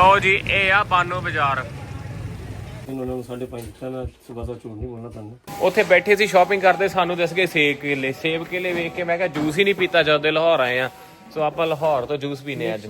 ਲਓ ਜੀ ਇਹ ਆ ਬਾਨੋ ਬਾਜ਼ਾਰ। ਇਹਨਾਂ ਨੂੰ ਸਾਢੇ ਪੰਜ ਦਿੱਤਾ ਮੈਂ ਸਵੇਰ ਦਾ ਝੂਠ ਨਹੀਂ ਬੋਲਣਾ ਤੁਹਾਨੂੰ। ਉੱਥੇ ਬੈਠੇ ਸੀ ਸ਼ਾਪਿੰਗ ਕਰਦੇ ਸਾਨੂੰ ਦੱਸ ਗਏ ਸੇਬ ਕੇਲੇ ਸੇਬ ਕੇਲੇ ਵੇਖ ਕੇ ਮੈਂ ਕਿਹਾ ਜੂਸ ਹੀ ਨਹੀਂ ਪੀਤਾ ਜਦੋਂ ਦੇ ਲਾਹੌਰ ਆਏ ਆ। ਸੋ ਆਪਾਂ ਲਾਹੌਰ ਤੋਂ ਜੂਸ ਪੀਨੇ ਅੱਜ।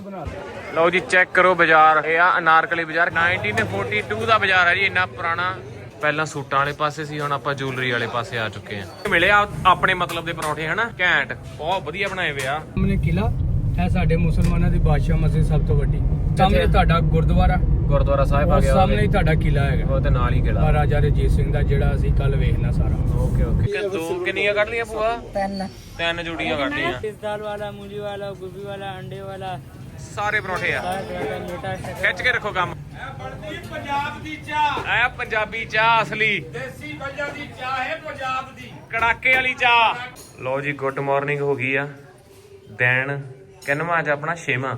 ਲਓ ਜੀ ਚੈੱਕ ਕਰੋ ਬਾਜ਼ਾਰ। ਇਹ ਆ ਅਨਾਰਕਲੀ ਬਾਜ਼ਾਰ। 1942 ਦਾ ਬਾਜ਼ਾਰ ਹੈ ਜੀ ਇੰਨਾ ਪੁਰਾਣਾ। ਪਹਿਲਾਂ ਸੂਟਾਂ ਵਾਲੇ ਪਾਸੇ ਸੀ ਹੁਣ ਆਪਾਂ ਜੁਐਲਰੀ ਵਾਲੇ ਪਾਸੇ ਆ ਚੁੱਕੇ ਆ। ਮਿਲਿਆ ਆਪਣੇ ਮਤਲਬ ਦੇ ਪਰੌਂਠੇ ਹਨਾ? ਘੈਂਟ। ਬਹੁਤ ਵਧੀਆ ਬਣਾਏ ਹੋਏ ਆ। ਸਾਹਮਣੇ ਕਿਲਾ ਇਹ ਸਾਡੇ ਮੁਸਲਮਾਨਾਂ ਦੀ ਬਾਦਸ਼ਾਹ ਮਸਜਿਦ ਸਭ ਤੋਂ ਵੱਡੀ। ਸਾਹਮਣੇ ਤੁਹਾਡਾ ਗੁਰਦੁਆਰਾ। ਗੁਰਦੁਆਰਾ ਸਾਹਿਬ ਆ ਗਿਆ ਸਾਹਮਣੇ ਹੀ ਤੁਹਾਡਾ ਕਿਲਾ ਹੈਗਾ। ਉਹ ਤੇ ਨਾਲ ਹੀ ਕਿਲਾ ਮਹਾਰਾਜਾ ਰਣਜੀਤ ਸਿੰਘ ਦਾ ਜਿਹੜਾ ਅਸੀਂ ਕੱਲ ਵੇਖਣਾ ਸਾਰਾ। Okay okay. ਦੋ ਕਿੰਨੀਆਂ ਕੱਢ ਲਈਆਂ ਭੂਆ? ਤਿੰਨ। ਤਿੰਨ ਜੋੜੀਆਂ ਕੱਢ ਲਈਆਂ। ਦਾਲ ਵਾਲਾ ਮੂਲੀ ਵਾਲਾ ਗੋਭੀ ਵਾਲਾ ਅੰਡੇ ਵਾਲਾ। ਸਾਰੇ ਪਰੌਂਠੇ ਆ। ਖਿੱਚ ਕੇ ਰੱਖੋ ਕੰਮ। ਇਹ ਆਇਆ ਪੰਜਾਬੀ ਚਾਹ। ਅਸਲੀ। ਦੇਸੀ ਪੰਜਾਂ ਦੀ ਚਾਹ ਹੈ ਪੰਜਾਬ ਦੀ। ਕੜਾਕੇ ਵਾਲੀ ਚਾਹ। ਲਓ ਜੀ ਗੁੱਡ ਮਾਰਨਿੰਗ ਹੋ ਗਈ ਆ। ਦੈਣ। ਕਿੰਨਵਾਂ ਅੱਜ ਆਪਣਾ ਛੇਵਾਂ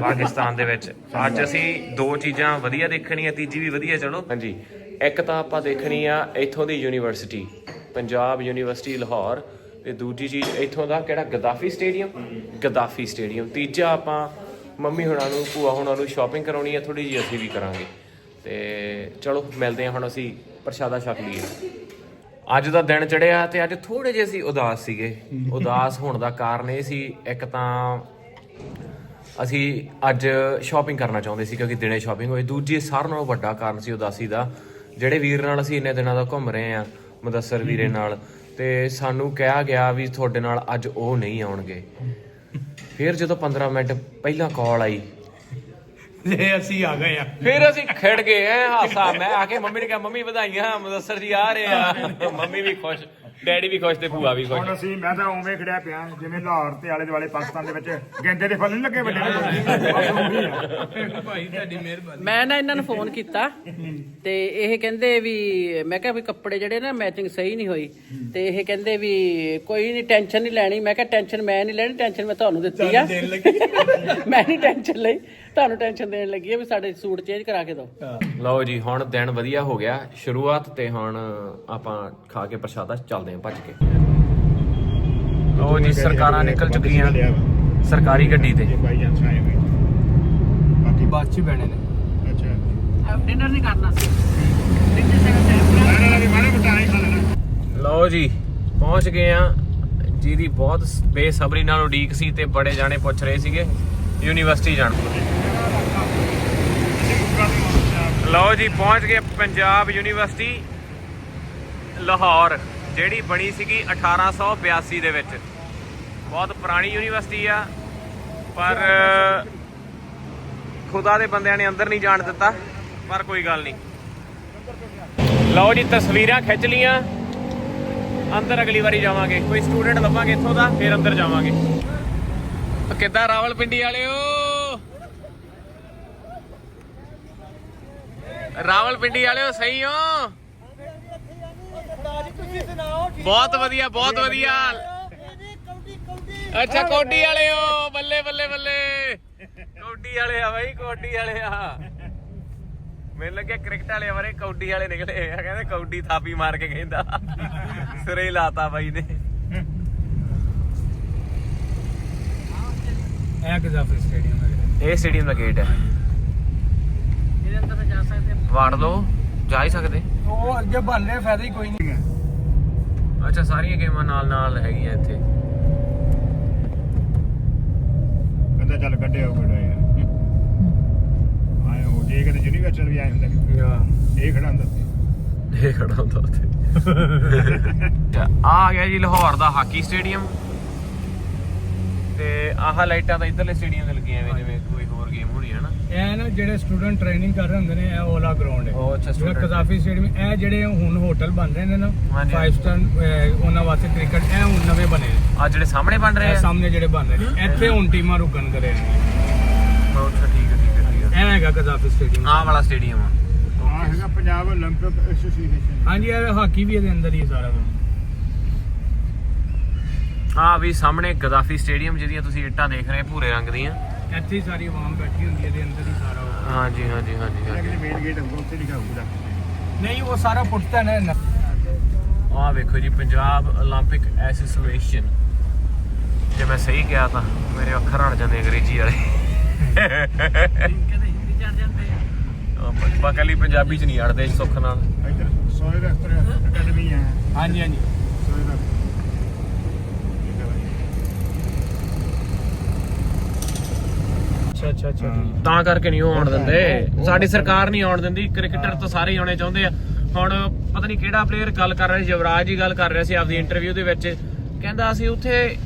ਪਾਕਿਸਤਾਨ ਦੇ ਵਿੱਚ। ਅੱਜ ਅਸੀਂ ਦੋ ਚੀਜ਼ਾਂ ਵਧੀਆ ਦੇਖਣੀਆਂ ਤੀਜੀ ਵੀ ਵਧੀਆ ਚਲੋ। ਹਾਂਜੀ। ਇੱਕ ਤਾਂ ਆਪਾਂ ਦੇਖਣੀ ਆ ਇੱਥੋਂ ਦੀ ਯੂਨੀਵਰਸਿਟੀ ਪੰਜਾਬ ਯੂਨੀਵਰਸਿਟੀ ਲਾਹੌਰ। ਤੇ ਦੂਜੀ ਚੀਜ਼ ਇੱਥੋਂ ਦਾ ਕਿਹੜਾ? Gaddafi stadium? Gaddafi stadium. ਤੀਜਾ ਆਪਾਂ ਮੰਮੀ ਹੁਣਾਂ ਨੂੰ ਭੂਆ ਹੁਣਾਂ ਨੂੰ ਸ਼ਾਪਿੰਗ ਕਰਾਉਣੀ ਆ ਥੋੜੀ ਜਿਹੀ ਅਸੀਂ ਵੀ ਕਰਾਂਗੇ। ਤੇ ਚਲੋ ਮਿਲਦੇ ਹਾਂ ਹੁਣ ਅਸੀਂ ਪ੍ਰਸ਼ਾਦਾ ਛਕ ਲਈਏ। ਅੱਜ ਦਾ ਦਿਨ ਚੜਿਆ ਤੇ ਅੱਜ ਥੋੜੇ ਜਿਹੇ ਅਸੀਂ ਉਦਾਸ ਸੀਗੇ। ਉਦਾਸ ਹੋਣ ਦਾ ਕਾਰਨ ਇਹ ਸੀ ਇੱਕ ਤਾਂ ਅਸੀਂ ਅੱਜ ਸ਼ਾਪਿੰਗ ਕਰਨਾ ਚਾਹੁੰਦੇ ਸੀ ਕਿਉਂਕਿ ਦਿਨੇ ਸ਼ਾਪਿੰਗ ਹੋਈ ਦੂਜੀ ਸਾਰਿਆਂ ਨਾਲੋਂ ਵੱਡਾ ਕਾਰਨ ਸੀ ਉਦਾਸੀ ਦਾ। ਜਿਹੜੇ ਵੀਰ ਨਾਲ ਅਸੀਂ ਇੰਨੇ ਦਿਨਾਂ ਦਾ ਘੁੰਮ ਰਹੇ ਆ ਮੁਦੱਸਰ ਵੀਰੇ ਨਾਲ ਤੇ ਸਾਨੂੰ ਕਿਹਾ ਗਿਆ ਵੀ ਤੁਹਾਡੇ ਨਾਲ ਅੱਜ ਉਹ ਨਹੀਂ ਆਉਣਗੇ। ਫਿਰ ਜਦੋਂ 15 ਮਿੰਟ ਪਹਿਲਾਂ ਕਾਲ ਆਈ। ਜੇ ਅਸੀਂ ਆ ਗਏ ਆ ਫਿਰ ਅਸੀਂ ਖਿੜ ਗਏ ਐ ਹਾਸਾ ਮੈਂ ਆ ਕੇ ਮੰਮੀ ਨੇ ਕਿਹਾ ਮੰਮੀ ਵਧਾਈਆਂ ਮੁਦੱਸਰ ਜੀ ਆ ਰਹੇ ਆ। ਮੰਮੀ ਵੀ ਖੁਸ਼। ਡੈਡੀ ਵੀ ਖੁਸ਼ ਤੇ ਭੂਆ ਵੀ ਖੁਸ਼। ਹੁਣ ਅਸੀਂ ਮੈਂ ਤਾਂ ਉਵੇਂ ਖੜਿਆ ਪਿਆ ਜਿਵੇਂ ਲਾਹੌਰ ਤੇ ਆਲੇ ਦੁਆਲੇ ਪਾਕਿਸਤਾਨ ਦੇ ਵਿੱਚ ਗੈਂਦੇ ਦੇ ਫਲ ਨਹੀਂ ਲੱਗੇ ਵੱਡੇ ਬਸ ਉਹੀ ਆ ਭਾਈ ਤੁਹਾਡੀ ਮਿਹਰਬਾਨੀ ਮੈਂ ਨਾ ਇਹਨਾਂ ਨੂੰ ਫੋਨ ਕੀਤਾ ਤੇ ਇਹ ਕਹਿੰਦੇ ਵੀ ਮੈਂ ਕਿਹਾ ਵੀ ਕੱਪੜੇ ਜਿਹੜੇ ਨਾ ਮੈਚਿੰਗ ਸਹੀ ਨਹੀਂ ਹੋਈ। ਤੇ ਇਹ ਕਹਿੰਦੇ ਵੀ ਕੋਈ ਨਹੀਂ ਟੈਨਸ਼ਨ ਨਹੀਂ ਲੈਣੀ। ਮੈਂ ਕਿਹਾ ਟੈਨਸ਼ਨ ਮੈਂ ਨਹੀਂ ਲੈਣੀ ਟੈਨਸ਼ਨ ਮੈਂ ਤੁਹਾਨੂੰ ਦਿੱਤੀ ਆ। ਮੈਂ ਨਹੀਂ ਟੈਨਸ਼ਨ ਲਈ। ਤੁਹਾਨੂੰ ਟੈਨਸ਼ਨ ਦੇਣ ਲੱਗੀ ਆ ਵੀ ਸਾਡੇ ਸੂਟ ਚੇਂਜ ਕਰਾ ਕੇ ਦਿਓ। ਲਓ ਜੀ ਹੁਣ ਦਿਨ ਵਧੀਆ ਹੋ ਗਿਆ। ਸ਼ੁਰੂਆਤ ਤੇ ਹੁਣ ਆਪਾਂ ਖਾ ਕੇ ਪ੍ਰਸ਼ਾਦਾ ਚੱਲਦੇ ਆਂ ਭੱਜ ਕੇ। ਲਓ ਜੀ ਸਰਕਾਰਾਂ ਨਿਕਲ ਚੁੱਕੀਆਂ। ਸਰਕਾਰੀ ਗੱਡੀ ਤੇ। ਬਾਈ ਜਾਨ ਆਏ ਹੋਏ। ਬਾਕੀ ਬਾਅਦ ਚ ਹੀ ਬਹਿਣੇ ਨੇ। ਅੱਛਾ। ਡਿਨਰ ਨਹੀਂ ਕਰਨਾ। ਸੀ ਨਾ ਨਾ ਵੀ ਮਾਰੇ ਬਟਾਣੇ ਖਾ ਲੈਣਾ। ਲਓ ਜੀ ਪਹੁੰਚ ਗਏ ਆ। ਜਿਹਦੀ ਬਹੁਤ ਬੇਸਬਰੀ ਨਾਲ ਉਡੀਕ ਸੀ ਤੇ ਬੜੇ ਜਾਣੇ ਪੁੱਛ ਰਹੇ ਸੀਗੇ। ਯੂਨੀਵਰਸਿਟੀ ਜਾਣ। ਲਓ ਜੀ, ਪਹੁੰਚ ਗਏ ਪੰਜਾਬ ਯੂਨੀਵਰਸਿਟੀ, ਲਾਹੌਰ, ਜਿਹੜੀ ਬਣੀ ਸੀਗੀ 1882 ਦੇ ਵਿੱਚ। ਬਹੁਤ ਪੁਰਾਣੀ ਯੂਨੀਵਰਸਿਟੀ ਆ, ਪਰ, ਖੁਦਾ ਦੇ ਬੰਦਿਆਂ ਨੇ ਅੰਦਰ ਨਹੀਂ ਜਾਣ ਦਿੱਤਾ, ਪਰ ਕੋਈ ਗੱਲ ਨਹੀਂ। ਲਓ ਜੀ, ਤਸਵੀਰਾਂ ਖਿੱਚ ਲੀਆਂ ਅੰਦਰ ਅਗਲੀ ਵਾਰੀ ਜਾਵਾਂਗੇ। ਕੋਈ ਸਟੂਡੈਂਟ ਲੱਭਾਂਗੇ ਇੱਥੋਂ ਦਾ, ਫਿਰ ਅੰਦਰ ਜਾਵਾਂਗੇ। ਕਿੱਦਾਂ ਰਾਵਲਪਿੰਡੀ ਵਾਲਿਓ? ਰਾਵਲਪਿੰਡੀ ਵਾਲਿਓ, ਸਹੀ ਹੋ? ਬਹੁਤ ਵਧੀਆ ਬਹੁਤ ਵਧੀਆ। ਅੱਛਾ, ਕੋਡੀ ਵਾਲਿਓ ਬੱਲੇ ਬੱਲੇ ਬੱਲੇ। ਕੋਡੀ ਵਾਲੇ ਆ ਬਾਈ, ਕੋਡੀ ਵਾਲੇ ਆ। ਮੈਨੂੰ ਲੱਗਿਆ ਕ੍ਰਿਕਟ ਵਾਲੇ ਬਾਰੇ ਕੌਡੀ ਵਾਲੇ ਨਿਕਲੇ ਆ। ਕਹਿੰਦੇ ਕੌਡੀ ਥਾਪੀ ਮਾਰ ਕੇ ਕਹਿੰਦਾ। ਸਿਰੇ ਹੀ ਲਾਤਾ ਬਾਈ ਨੇ। ਇਹ ਗਜ਼ਾਫਰ ਸਟੇਡੀਅਮ ਹੈ ਇਹ ਸਟੇਡੀਅਮ ਦਾ ਗੇਟ ਹੈ। ਇਹਦੇ ਅੰਦਰ ਤਾਂ ਜਾ ਸਕਦੇ ਆ। ਵਾੜ ਲਓ ਜਾ ਹੀ ਸਕਦੇ। ਉਹ ਅੱਗੇ ਬਣ ਰਿਹਾ ਫਾਇਦਾ ਹੀ ਕੋਈ ਨਹੀਂ ਅੱਛਾ ਸਾਰੀਆਂ ਗੇਮਾਂ ਨਾਲ ਨਾਲ ਹੈਗੀਆਂ ਇੱਥੇ। ਕਹਿੰਦਾ ਚੱਲ ਕੱਢਿਆ ਉਹ ਕਿਹੜਾ ਯਾਰ। ਆਏ ਹੋ ਜੇ ਕਿਤੇ ਯੂਨੀਵਰਸਿਟੀ ਵੀ ਆਏ ਹੁੰਦਾ ਕਿ ਇਹ ਖੜਾ ਹੁੰਦਾ ਸੀ ਇਹ ਖੜਾ ਹੁੰਦਾ ਉੱਥੇ। ਆ ਗਿਆ ਜੀ ਲਾਹੌਰ ਦਾ ਹਾਕੀ ਸਟੇਡੀਅਮ। ਤੇ ਆਹ ਲਾਈਟਾਂ ਤਾਂ ਇਧਰਲੇ ਸਟੇਡੀਅਮ ਤੇ ਲੱਗੀਆਂ ਐਵੇਂ ਜਿਵੇਂ ਕੋਈ ਹੋਰ ਗੇਮ ਹੋਣੀ ਹੈ ਨਾ ਇਹ ਨਾ ਜਿਹੜੇ ਸਟੂਡੈਂਟ ਟ੍ਰੇਨਿੰਗ ਕਰ ਰਹੇ ਹੁੰਦੇ ਨੇ ਇਹ ਓਲਾ ਗਰਾਊਂਡ ਹੈ ਉਹ ਅੱਛਾ ਜਿਹੜਾ student- ਕਜ਼ਾਫੀ ਸਟੇਡੀਅਮ ਇਹ ਜਿਹੜੇ ਹੁਣ ਹੋਟਲ ਬਣ ਰਹੇ ਨੇ ਨਾ ਹਾਂਜੀ। 5 ਸਟਾਰ ਉਹਨਾਂ ਵਾਸਤੇ ਕ੍ਰਿਕਟ ਇਹ ਹੁਣ ਨਵੇਂ ਬਣੇ ਨੇ ਆ ਜਿਹੜੇ ਸਾਹਮਣੇ ਬਣ ਰਹੇ ਇਹ ਆ ਸਾਹਮਣੇ ਜਿਹੜੇ ਬਣ ਰਹੇ ਨੇ ਇੱਥੇ ਹੁਣ ਟੀਮਾਂ ਰੁਕਣ ਕਰੇ ਨੇ ਅੱਛਾ ਠੀਕ ਹੈ ਠੀਕ ਹੈ ਠੀਕ ਇਹ ਹੈਗਾ ਕਜ਼ਾਫੀ ਸਟੇਡੀਅਮ ਆਹ ਵਾਲਾ ਸਟੇਡੀਅਮ ਆ ਆ ਹੈਗਾ ਪੰਜਾਬ 올림픽 ਐਸੋਸੀਏਸ਼ਨ ਹਾਂਜੀ ਇਹ ਹਾਕੀ ਵੀ ਇਹਦੇ ਅੰਦਰ ਹੀ ਹੈ ਸਾਰਾ ਕੁਝ ਆ ਵੀ ਸਾਹਮਣੇ ਗਦਾਫੀ ਸਟੇਡੀਅਮ ਜਿਹਦੀਆਂ ਤੁਸੀਂ ਇੱਟਾਂ ਦੇਖ ਰਹੇ ਭੂਰੇ ਰੰਗ ਦੀਆਂ ਇੱਥੇ ਹੀ ਸਾਰੀ ਆਵਾਮ ਬੈਠੀ ਹੁੰਦੀ ਹੈ ਇਹਦੇ ਅੰਦਰ ਹੀ ਸਾਰਾ ਉਹ। ਹਾਂਜੀ ਹਾਂਜੀ ਹਾਂਜੀ ਹਾਂਜੀ ਜਿਹੜੇ ਮੇਨ ਗੇਟ ਹੋਊਗਾ ਉੱਥੇ ਲਿਖਾ ਹੋਊਗਾ ਨਹੀਂ ਉਹ ਸਾਰਾ ਪੁੱਟਦਾ ਨਾ ਇਹਨਾਂ। ਆਹ ਵੇਖੋ ਜੀ ਪੰਜਾਬ 올림픽 ਐਸੋਸੀਏਸ਼ਨ ਜੇ ਮੈਂ ਸਹੀ ਕਿਹਾ ਤਾਂ ਮੇਰੇ ਅੱਖਰ ਹਟ ਜਾਂਦੇ ਅੰਗਰੇਜ਼ੀ ਵਾਲੇ ਕਦੇ ਹਿੰਦੀ ਚੜ ਜਾਂਦੀ ਕੱਲੀ ਪੰਜਾਬੀ ਚ ਨਹੀਂ ਅੜਦੇ ਸੁੱਖ ਨਾਲ ਇੱਧਰ ਸੋਏ ਦਾ ਅਖਤਰ ਅਕੈਡਮੀ ਹੈ ਹਾਂਜੀ ਹਾਂਜੀ ਸੋਏ ਦਾ ਅੱਛਾ ਅੱਛਾ ਅੱਛਾ। ਤਾਂ ਕਰਕੇ ਨਹੀਂ ਉਹ ਆਉਣ ਦਿੰਦੇ। ਸਾਡੀ ਸਰਕਾਰ ਨਹੀਂ ਆਉਣ ਦਿੰਦੀ ਕ੍ਰਿਕਟਰ ਤਾਂ ਸਾਰੇ ਹੀ ਆਉਣੇ ਚਾਹੁੰਦੇ ਆ। ਹੁਣ ਪਤਾ ਨਹੀਂ ਕਿਹੜਾ ਪਲੇਅਰ ਗੱਲ ਕਰ ਰਿਹਾ ਸੀ ਯੁਵਰਾਜ ਹੀ ਗੱਲ ਕਰ ਰਿਹਾ ਸੀ ਆਪਦੀ ਇੰਟਰਵਿਊ ਦੇ ਵਿੱਚ। ਕਹਿੰਦਾ ਅਸੀਂ ਉੱਥੇ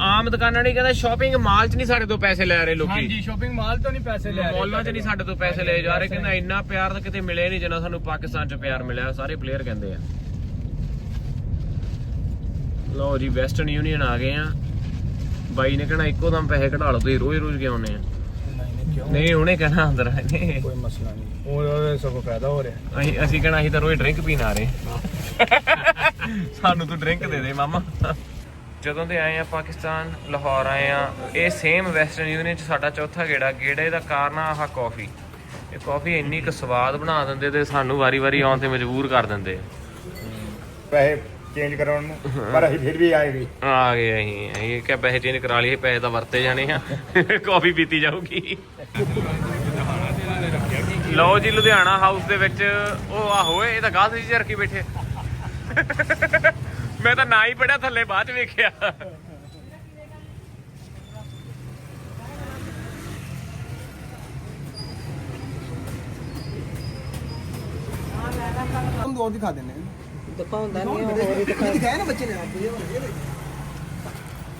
ਆਮ ਦੁਕਾਨਾਂ ਨਹੀਂ ਕਹਿੰਦਾ ਸ਼ਾਪਿੰਗ ਮਾਲ 'ਚ ਨਹੀਂ ਸਾਡੇ ਤੋਂ ਪੈਸੇ ਲੈ ਰਹੇ ਲੋਕੀ। ਹਾਂਜੀ ਸ਼ਾਪਿੰਗ ਮਾਲ ਤੋਂ ਨਹੀਂ ਪੈਸੇ ਲੈ ਰਹੇ ਮੌਲਾਂ 'ਚ ਨਹੀਂ ਸਾਡੇ ਤੋਂ ਪੈਸੇ ਲਏ ਜਾ ਰਹੇ। ਕਹਿੰਦਾ ਇੰਨਾ ਪਿਆਰ ਤਾਂ ਕਿਤੇ ਮਿਲਿਆ ਨਹੀਂ ਜਿੰਨਾ ਸਾਨੂੰ ਪਾਕਿਸਤਾਨ 'ਚ ਪਿਆਰ ਮਿਲਿਆ ਸਾਰੇ ਪਲੇਅਰ ਕਹਿੰਦੇ ਆ। ਲਓ ਜੀ ਵੈਸਟਰਨ ਯੂਨੀਅਨ ਆ ਗਏ ਆ। ਬਾਈ ਨੇ ਕਹਿਣਾ ਇੱਕੋ ਦਮ ਪੈਸੇ ਕਢਾ ਲਓ ਤੁਸੀਂ ਰੋਜ਼ ਰੋਜ਼ ਕਿਉਂ ਆਉਂਦੇ ਆ ਨਹੀਂ ਉਹਨੇ ਕਹਿਣਾ ਅੰਦਰ ਆਏ ਕੋਈ ਮਸਲਾ ਨਹੀਂ। ਉਹ ਸਭ ਫਾਇਦਾ ਹੋ ਰਿਹਾ। ਅਸੀਂ ਅਸੀਂ ਕਹਿਣਾ ਅਸੀਂ ਤਾਂ ਰੋਜ਼ ਡਰਿੰਕ ਪੀਣ ਆ ਰਹੇ। ਸਾਨੂੰ ਤੂੰ ਡਰਿੰਕ ਦੇ ਦੇ ਮਾਮਾ। ਜਦੋਂ ਦੇ ਆਏ ਆ ਪਾਕਿਸਤਾਨ ਲਾਹੌਰ ਆਏ ਆ ਇਹ ਸੇਮ ਵੈਸਟਰਨ ਯੂਨੀਅਨ ਚ ਸਾਡਾ ਚੌਥਾ ਗੇੜਾ ਗੇੜੇ ਦਾ ਕਾਰਨ ਆ ਆਹ ਕਾਫੀ ਇਹ ਕਾਫੀ ਇੰਨੀ ਕੁ ਸਵਾਦ ਬਣਾ ਦਿੰਦੇ ਤੇ ਸਾਨੂੰ ਵਾਰੀ-ਵਾਰੀ ਆਉਣ ਤੇ ਮਜਬੂਰ ਕਰ ਦਿੰਦੇ ਪੈਸੇ ਚੇਂਜ ਕਰਾਉਣ ਨੂੰ ਪਰ ਅਸੀਂ ਫਿਰ ਵੀ ਆਏ ਗਏ ਆ ਗਏ ਅਸੀਂ ਅਸੀਂ ਕਿਹਾ ਪੈਸੇ ਚੇਂਜ ਕਰਾ ਲਈਏ ਪੈਸੇ ਤਾਂ ਵਰਤੇ ਜਾਣੇ ਆ ਕਾਫੀ ਪੀਤੀ ਜਾਊਗੀ ਲਓ ਜੀ ਲੁਧਿਆਣਾ ਹਾਊਸ ਦੇ ਵਿੱਚ ਉਹ ਆਹੋ ਇਹ ਤਾਂ ਗਾਸ ਜੀ ਰੱਖੀ ਬੈਠੇ ਮੈਂ ਤਾਂ ਨਾ ਹੀ ਪੜਿਆ ਥੱਲੇ ਬਾਅਦ ਚ ਵੇਖਿਆ हम और दिखा देने ਦਿਖਾਉਂਦਾ ਨਹੀਂ ਹੋਰ ਹੀ ਦਿਖਾ ਗਏ ਨਾ ਬੱਚੇ ਨੇ ਆਪੇ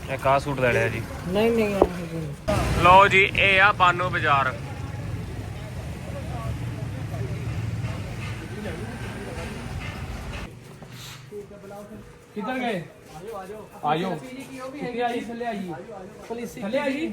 ਇਹ ਕਾ ਸੂਟ ਲੈ ਲਿਆ ਜੀ? ਨਹੀਂ ਨਹੀਂ ਆਹ ਜੀ। ਲਓ ਜੀ ਇਹ ਆ ਬਾਨੋ ਬਾਜ਼ਾਰ। ਕਿੱਧਰ ਗਏ? ਆਜੋ ਆਜੋ। ਕਿੱਥੇ ਆਈ? ਥੱਲੇ ਆਈ। ਪੁਲਿਸ ਥੱਲੇ ਆਈ?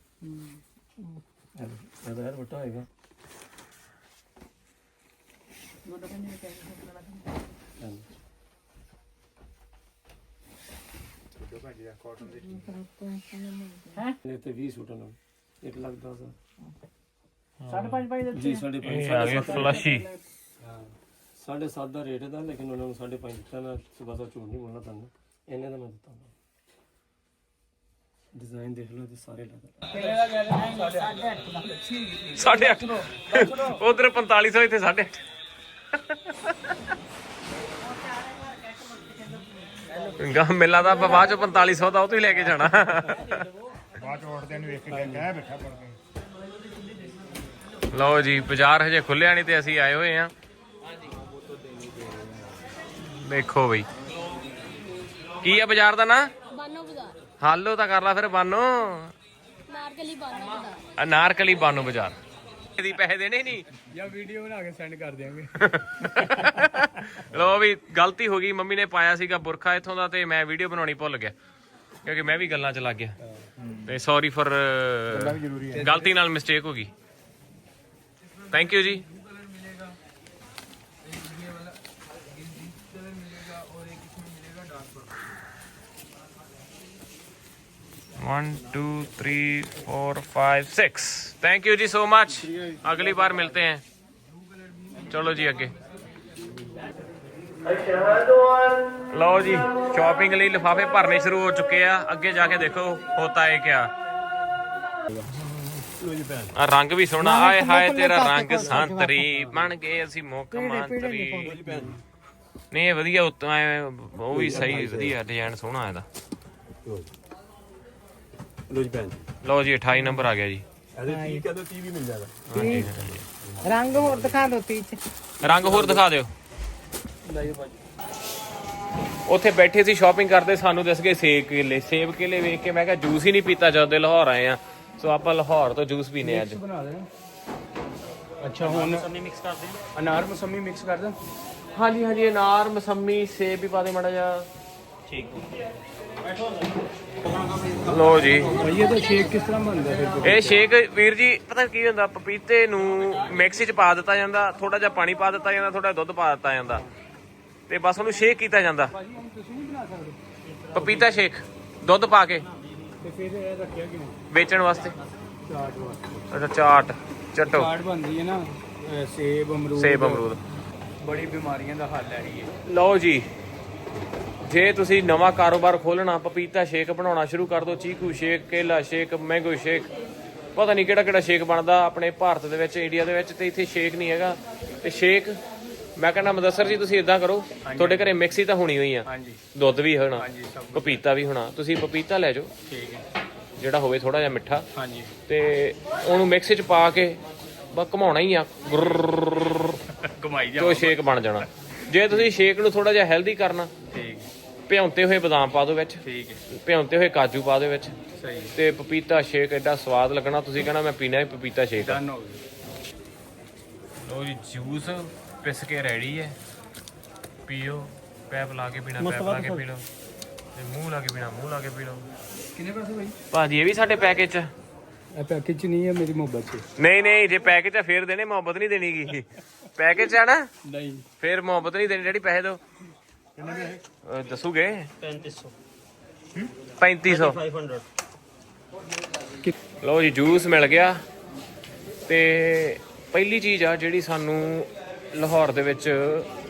അത് വേറെ വിട്ടോ ਸਾਢੇ 7 ਦਾ ਰੇਟ ਦਾ ਲੇਕਿਨ ਉਹਨਾਂ ਨੂੰ 5.5 ਦਿੱਤਾ ਮੈਂ ਸਵੇਰ ਦਾ ਝੂਠ ਨਹੀਂ ਬੋਲਣਾ ਤੁਹਾਨੂੰ। ਇਹਨੇ ਦਾ ਮੈਂ ਦਿੱਤਾ ਡਿਜ਼ਾਈਨ ਦੇਖ ਲਓ ਤੇ ਸਾਰੇ ਲੱਗਾ ਸਾਢੇ 8 ਉਧਰ 4500 ਇੱਥੇ ਸਾਢੇ 8 ਗਾ ਮੇਲਾ ਦਾ ਬਾਅਦ ਚ 4500 ਦਾ ਉਹ ਤੋਂ ਹੀ ਲੈ ਕੇ ਜਾਣਾ। ਬਾਅਦ ਚ ਉੱਠਦੇ ਨੂੰ ਵੇਖ ਕੇ ਕਹਿ ਬੈਠਾ ਲਓ ਜੀ ਬਾਜ਼ਾਰ ਹਜੇ ਖੁੱਲਿਆ ਨਹੀਂ ਤੇ ਅਸੀਂ ਆਏ ਹੋਏ ਆ ਦੇਖੋ ਬਈ। ਕੀ ਆ ਬਾਜ਼ਾਰ ਦਾ ਨਾਂ? ਹਾਲੋ ਤਾਂ ਕਰ ਲੈ ਫਿਰ ਬਾਨੋ। ਨਾਰਕਲੀ ਬਾਨੋ ਆ ਨਾਰਕਲੀ ਬਾਨੋ ਬਾਜ਼ਾਰ ਦੀ ਪੈਸੇ ਦੇਣੇ ਨਹੀਂ। ਜਾਂ ਵੀਡੀਓ ਬਣਾ ਕੇ ਸੈਂਡ ਕਰ ਦਿਆਂਗੇ। ਲੋ ਵੀ ਗਲਤੀ ਹੋ ਗਈ। ਮੰਮੀ ਨੇ ਪਾਇਆ ਸੀਗਾ ਬੁਰਖਾ ਇੱਥੋਂ ਦਾ ਤੇ ਮੈਂ ਵੀਡੀਓ ਬਣਾਉਣੀ ਭੁੱਲ ਗਿਆ। ਕਿਉਂਕਿ ਮੈਂ ਵੀ ਗੱਲਾਂ ਚ ਲੱਗ ਗਿਆ। ਤੇ ਸੌਰੀ ਫॉर ਗਲਤੀ ਨਾਲ ਮਿਸਟੇਕ ਹੋ ਗਈ। Thank you ji. one two three four five six thank you ji so much अगली बार मिलते हैं चलो जी आगे ਲਓ ਜੀ ਸ਼ਾਪਿੰਗ ਲਈ ਲਿਫਾਫੇ ਭਰਨੇ ਸ਼ੁਰੂ ਹੋ ਚੁੱਕੇ ਆ ਅੱਗੇ ਜਾ ਕੇ ਦੇਖੋ ਹੋਤਾ ਹੈ ਕਿਆ ਆ ਰੰਗ ਵੀ ਸੋਹਣਾ ਆਏ ਹਾਏ ਤੇਰਾ ਰੰਗ ਸੰਤਰੀ ਬਣ ਗਏ ਅਸੀਂ ਮੁੱਖ ਮੰਤਰੀ ਨਹੀਂ ਇਹ ਵਧੀਆ ਉੱਤੋਂ ਐ ਉਹ ਵੀ ਸਹੀ ਵਧੀਆ ਡਿਜ਼ਾਈਨ ਸੋਹਣਾ ਇਹਦਾ ਲੋ ਜੀ ਭੈਣ ਜੀ। ਲਓ ਜੀ 28 ਨੰਬਰ ਆ ਗਿਆ ਜੀ। ਇਹਦੇ 30 ਕਹਦੇ 30 ਵੀ ਮਿਲ ਜਾਏਗਾ। ਰੰਗ ਹੋਰ ਦਿਖਾ ਦਿਓ ਤੀ ਰੰਗ ਹੋਰ ਦਿਖਾ ਦਿਓ। ਉੱਥੇ ਬੈਠੇ ਸੀ ਸ਼ਾਪਿੰਗ ਕਰਦੇ ਸਾਨੂੰ ਦਿਸ ਗਏ ਸੇਬ ਕੇਲੇ। ਸੇਬ ਕੇਲੇ ਵੇਖ ਕੇ ਮੈਂ ਕਿਹਾ ਜੂਸ ਹੀ ਨਹੀਂ ਪੀਤਾ ਜਦ ਲਾਹੌਰ ਆਏ ਆ। ਸੋ ਆਪਾਂ ਲਾਹੌਰ ਤੋਂ ਜੂਸ ਪੀਨੇ ਅੱਜ। ਅੱਛਾ ਹੁਣ ਮਿਕਸ ਕਰ ਦੇ ਅਨਾਰ ਮਸੰਮੀ ਮਿਕਸ ਕਰ ਦੇ ਹਾਂਜੀ ਹਾਂਜੀ ਅਨਾਰ ਮਸੰਮੀ ਸੇਬ ਵੀ ਪਾ ਦੇ ਮੜਾ ਜਾ ਠੀਕ ਲੋ ਜੀ। ਇਹ ਤਾਂ ਸ਼ੇਕ ਕਿਸ ਤਰ੍ਹਾਂ ਬਣਦਾ ਫਿਰ? ਇਹ ਸ਼ੇਕ ਵੀਰ ਜੀ ਪਤਾ ਕੀ ਹੁੰਦਾ? ਪਪੀਤੇ ਨੂੰ ਮਿਕਸੀ ਚ ਪਾ ਦਿੱਤਾ ਜਾਂਦਾ ਥੋੜਾ ਜਿਹਾ ਪਾਣੀ ਪਾ ਦਿੱਤਾ ਜਾਂਦਾ ਥੋੜਾ ਦੁੱਧ ਪਾ ਦਿੱਤਾ ਜਾਂਦਾ। ਤੇ ਬਸ ਉਹਨੂੰ ਸ਼ੇਕ ਕੀਤਾ ਜਾਂਦਾ। ਪਪੀਤਾ ਸ਼ੇਕ ਦੁੱਧ ਪਾ ਕੇ। ਤੇ ਫਿਰ ਇਹ ਰੱਖਿਆ ਕਿਉਂ? ਵੇਚਣ ਵਾਸਤੇ। ਚਾਟ ਵਾਸਤੇ। ਅੱਛਾ ਚਾਟ ਚਟੋ। ਚਾਟ ਬਣਦੀ ਹੈ ਨਾ ਅਹ ਸੇਬ ਅਮਰੂਦ। ਸੇਬ ਅਮਰੂਦ। ਬੜੀ ਬਿਮਾਰੀਆਂ ਦਾ ਹੱਲ ਹੈ ਇਹ। ਲਓ ਜੀ। ਜੇ ਤੁਸੀਂ ਨਵਾਂ ਕਾਰੋਬਾਰ ਖੋਲਣਾ ਪਪੀਤਾ ਸ਼ੇਕ ਬਣਾਉਣਾ ਸ਼ੁਰੂ ਕਰ ਦਿਓ ਚੀਕੂ ਸ਼ੇਕ ਕੇਲਾ ਸ਼ੇਕ ਮੈਂਗੋ ਸ਼ੇਕ ਪਤਾ ਨਹੀਂ ਕਿਹੜਾ ਕਿਹੜਾ ਸ਼ੇਕ ਬਣਦਾ ਆਪਣੇ ਭਾਰਤ ਦੇ ਵਿੱਚ ਇੰਡੀਆ ਦੇ ਵਿੱਚ ਤੇ ਇੱਥੇ ਸ਼ੇਕ ਨਹੀਂ ਹੈਗਾ। ਤੇ ਸ਼ੇਕ ਮੈਂ ਕਹਿੰਦਾ ਮਦਸਰ ਜੀ ਤੁਸੀਂ ਇਦਾਂ ਕਰੋ ਤੁਹਾਡੇ ਘਰੇ ਮਿਕਸੀ ਤਾਂ ਹੋਣੀ ਹੋਈ ਆ। ਹਾਂਜੀ। ਦੁੱਧ ਵੀ ਹੋਣਾ ਪਪੀਤਾ ਵੀ ਹੋਣਾ। ਤੁਸੀਂ ਪਪੀਤਾ ਲੈ ਜਾਓ ਠੀਕ ਹੈ। ਜਿਹੜਾ ਹੋਵੇ ਥੋੜਾ ਜਿਹਾ ਮਿੱਠਾ। ਹਾਂਜੀ। ਤੇ ਉਹਨੂੰ ਮਿਕਸੀ 'ਚ ਪਾ ਕੇ ਬਸ ਘਮਾਉਣਾ ਹੀ ਆ। ਗੁਰਰਰਰਰਰ ਕਮਾਈ ਤੇ ਸ਼ੇਕ ਬਣ ਜਾਣਾ। ਜੇ ਤੁਸੀਂ ਸ਼ੇਕ ਨੂੰ ਥੋੜਾ ਜਿਹਾ ਹੈਲਦੀ ਕਰਨਾ ਠੀਕ। ਭਿਉਂਤੇ ਹੋਏ ਬਦਾਮ ਪਾ ਦਿਓ ਵਿੱਚ। ਠੀਕ ਹੈ। ਭਿਉਂਤੇ ਹੋਏ ਕਾਜੂ ਪਾ ਦਿਓ ਵਿੱਚ। ਸਹੀ ਤੇ ਪਪੀਤਾ ਸ਼ੇਕ ਐਡਾ ਸਵਾਦ ਲੱਗਣਾ ਤੁਸੀਂ ਕਹਿਣਾ ਮੈਂ ਪੀਣਾ ਹੀ ਪਪੀਤਾ ਸ਼ੇਕ ਆ। ਡਨ ਹੋ ਗਿਆ ਲੋ ਜੀ ਜੂਸ ਪਿਸ ਕੇ ਰੈਡੀ ਹੈ। ਪੀਓ ਪੈਪ ਲਾ ਕੇ ਪੀਣਾ ਪੈਪ ਲਾ ਕੇ ਪੀ ਲਓ। ਤੇ ਮੂੰਹ ਲਾ ਕੇ ਪੀਣਾ ਮੂੰਹ ਲਾ ਕੇ ਪੀ ਲਓ। ਕਿੰਨੇ ਪੈਸੇ ਭਾਈ ਭਾਜੀ ਇਹ ਵੀ ਸਾਡੇ ਪੈਕੇਜ ਚ ਇਹ ਪੈਕੇਜ ਚ ਨਹੀਂ ਹੈ ਮੇਰੀ ਮੁਹੱਬਤ ਚ। ਨਹੀਂ ਨਹੀਂ ਜੇ ਪੈਕੇਜ ਆ ਫੇਰ ਦੇਣੇ ਮੁਹੱਬਤ ਨਹੀਂ ਦੇਣੀਗੀ ਪੈਕੇਜ ਆ ਨਾ? ਨਹੀਂ। ਫੇਰ ਮੁਹੱਬਤ ਨਹੀਂ ਦੇਣੀ ਜਿਹੜੀ ਪੈਸੇ ਦਿਓ। ਅਹ ਦੱਸੂਗੇ? 3500 3500 500 ਲਓ ਜੀ ਜੂਸ ਮਿਲ ਗਿਆ। ਤੇ ਪਹਿਲੀ ਚੀਜ਼ ਆ ਜਿਹੜੀ ਸਾਨੂੰ ਲਾਹੌਰ ਦੇ ਵਿੱਚ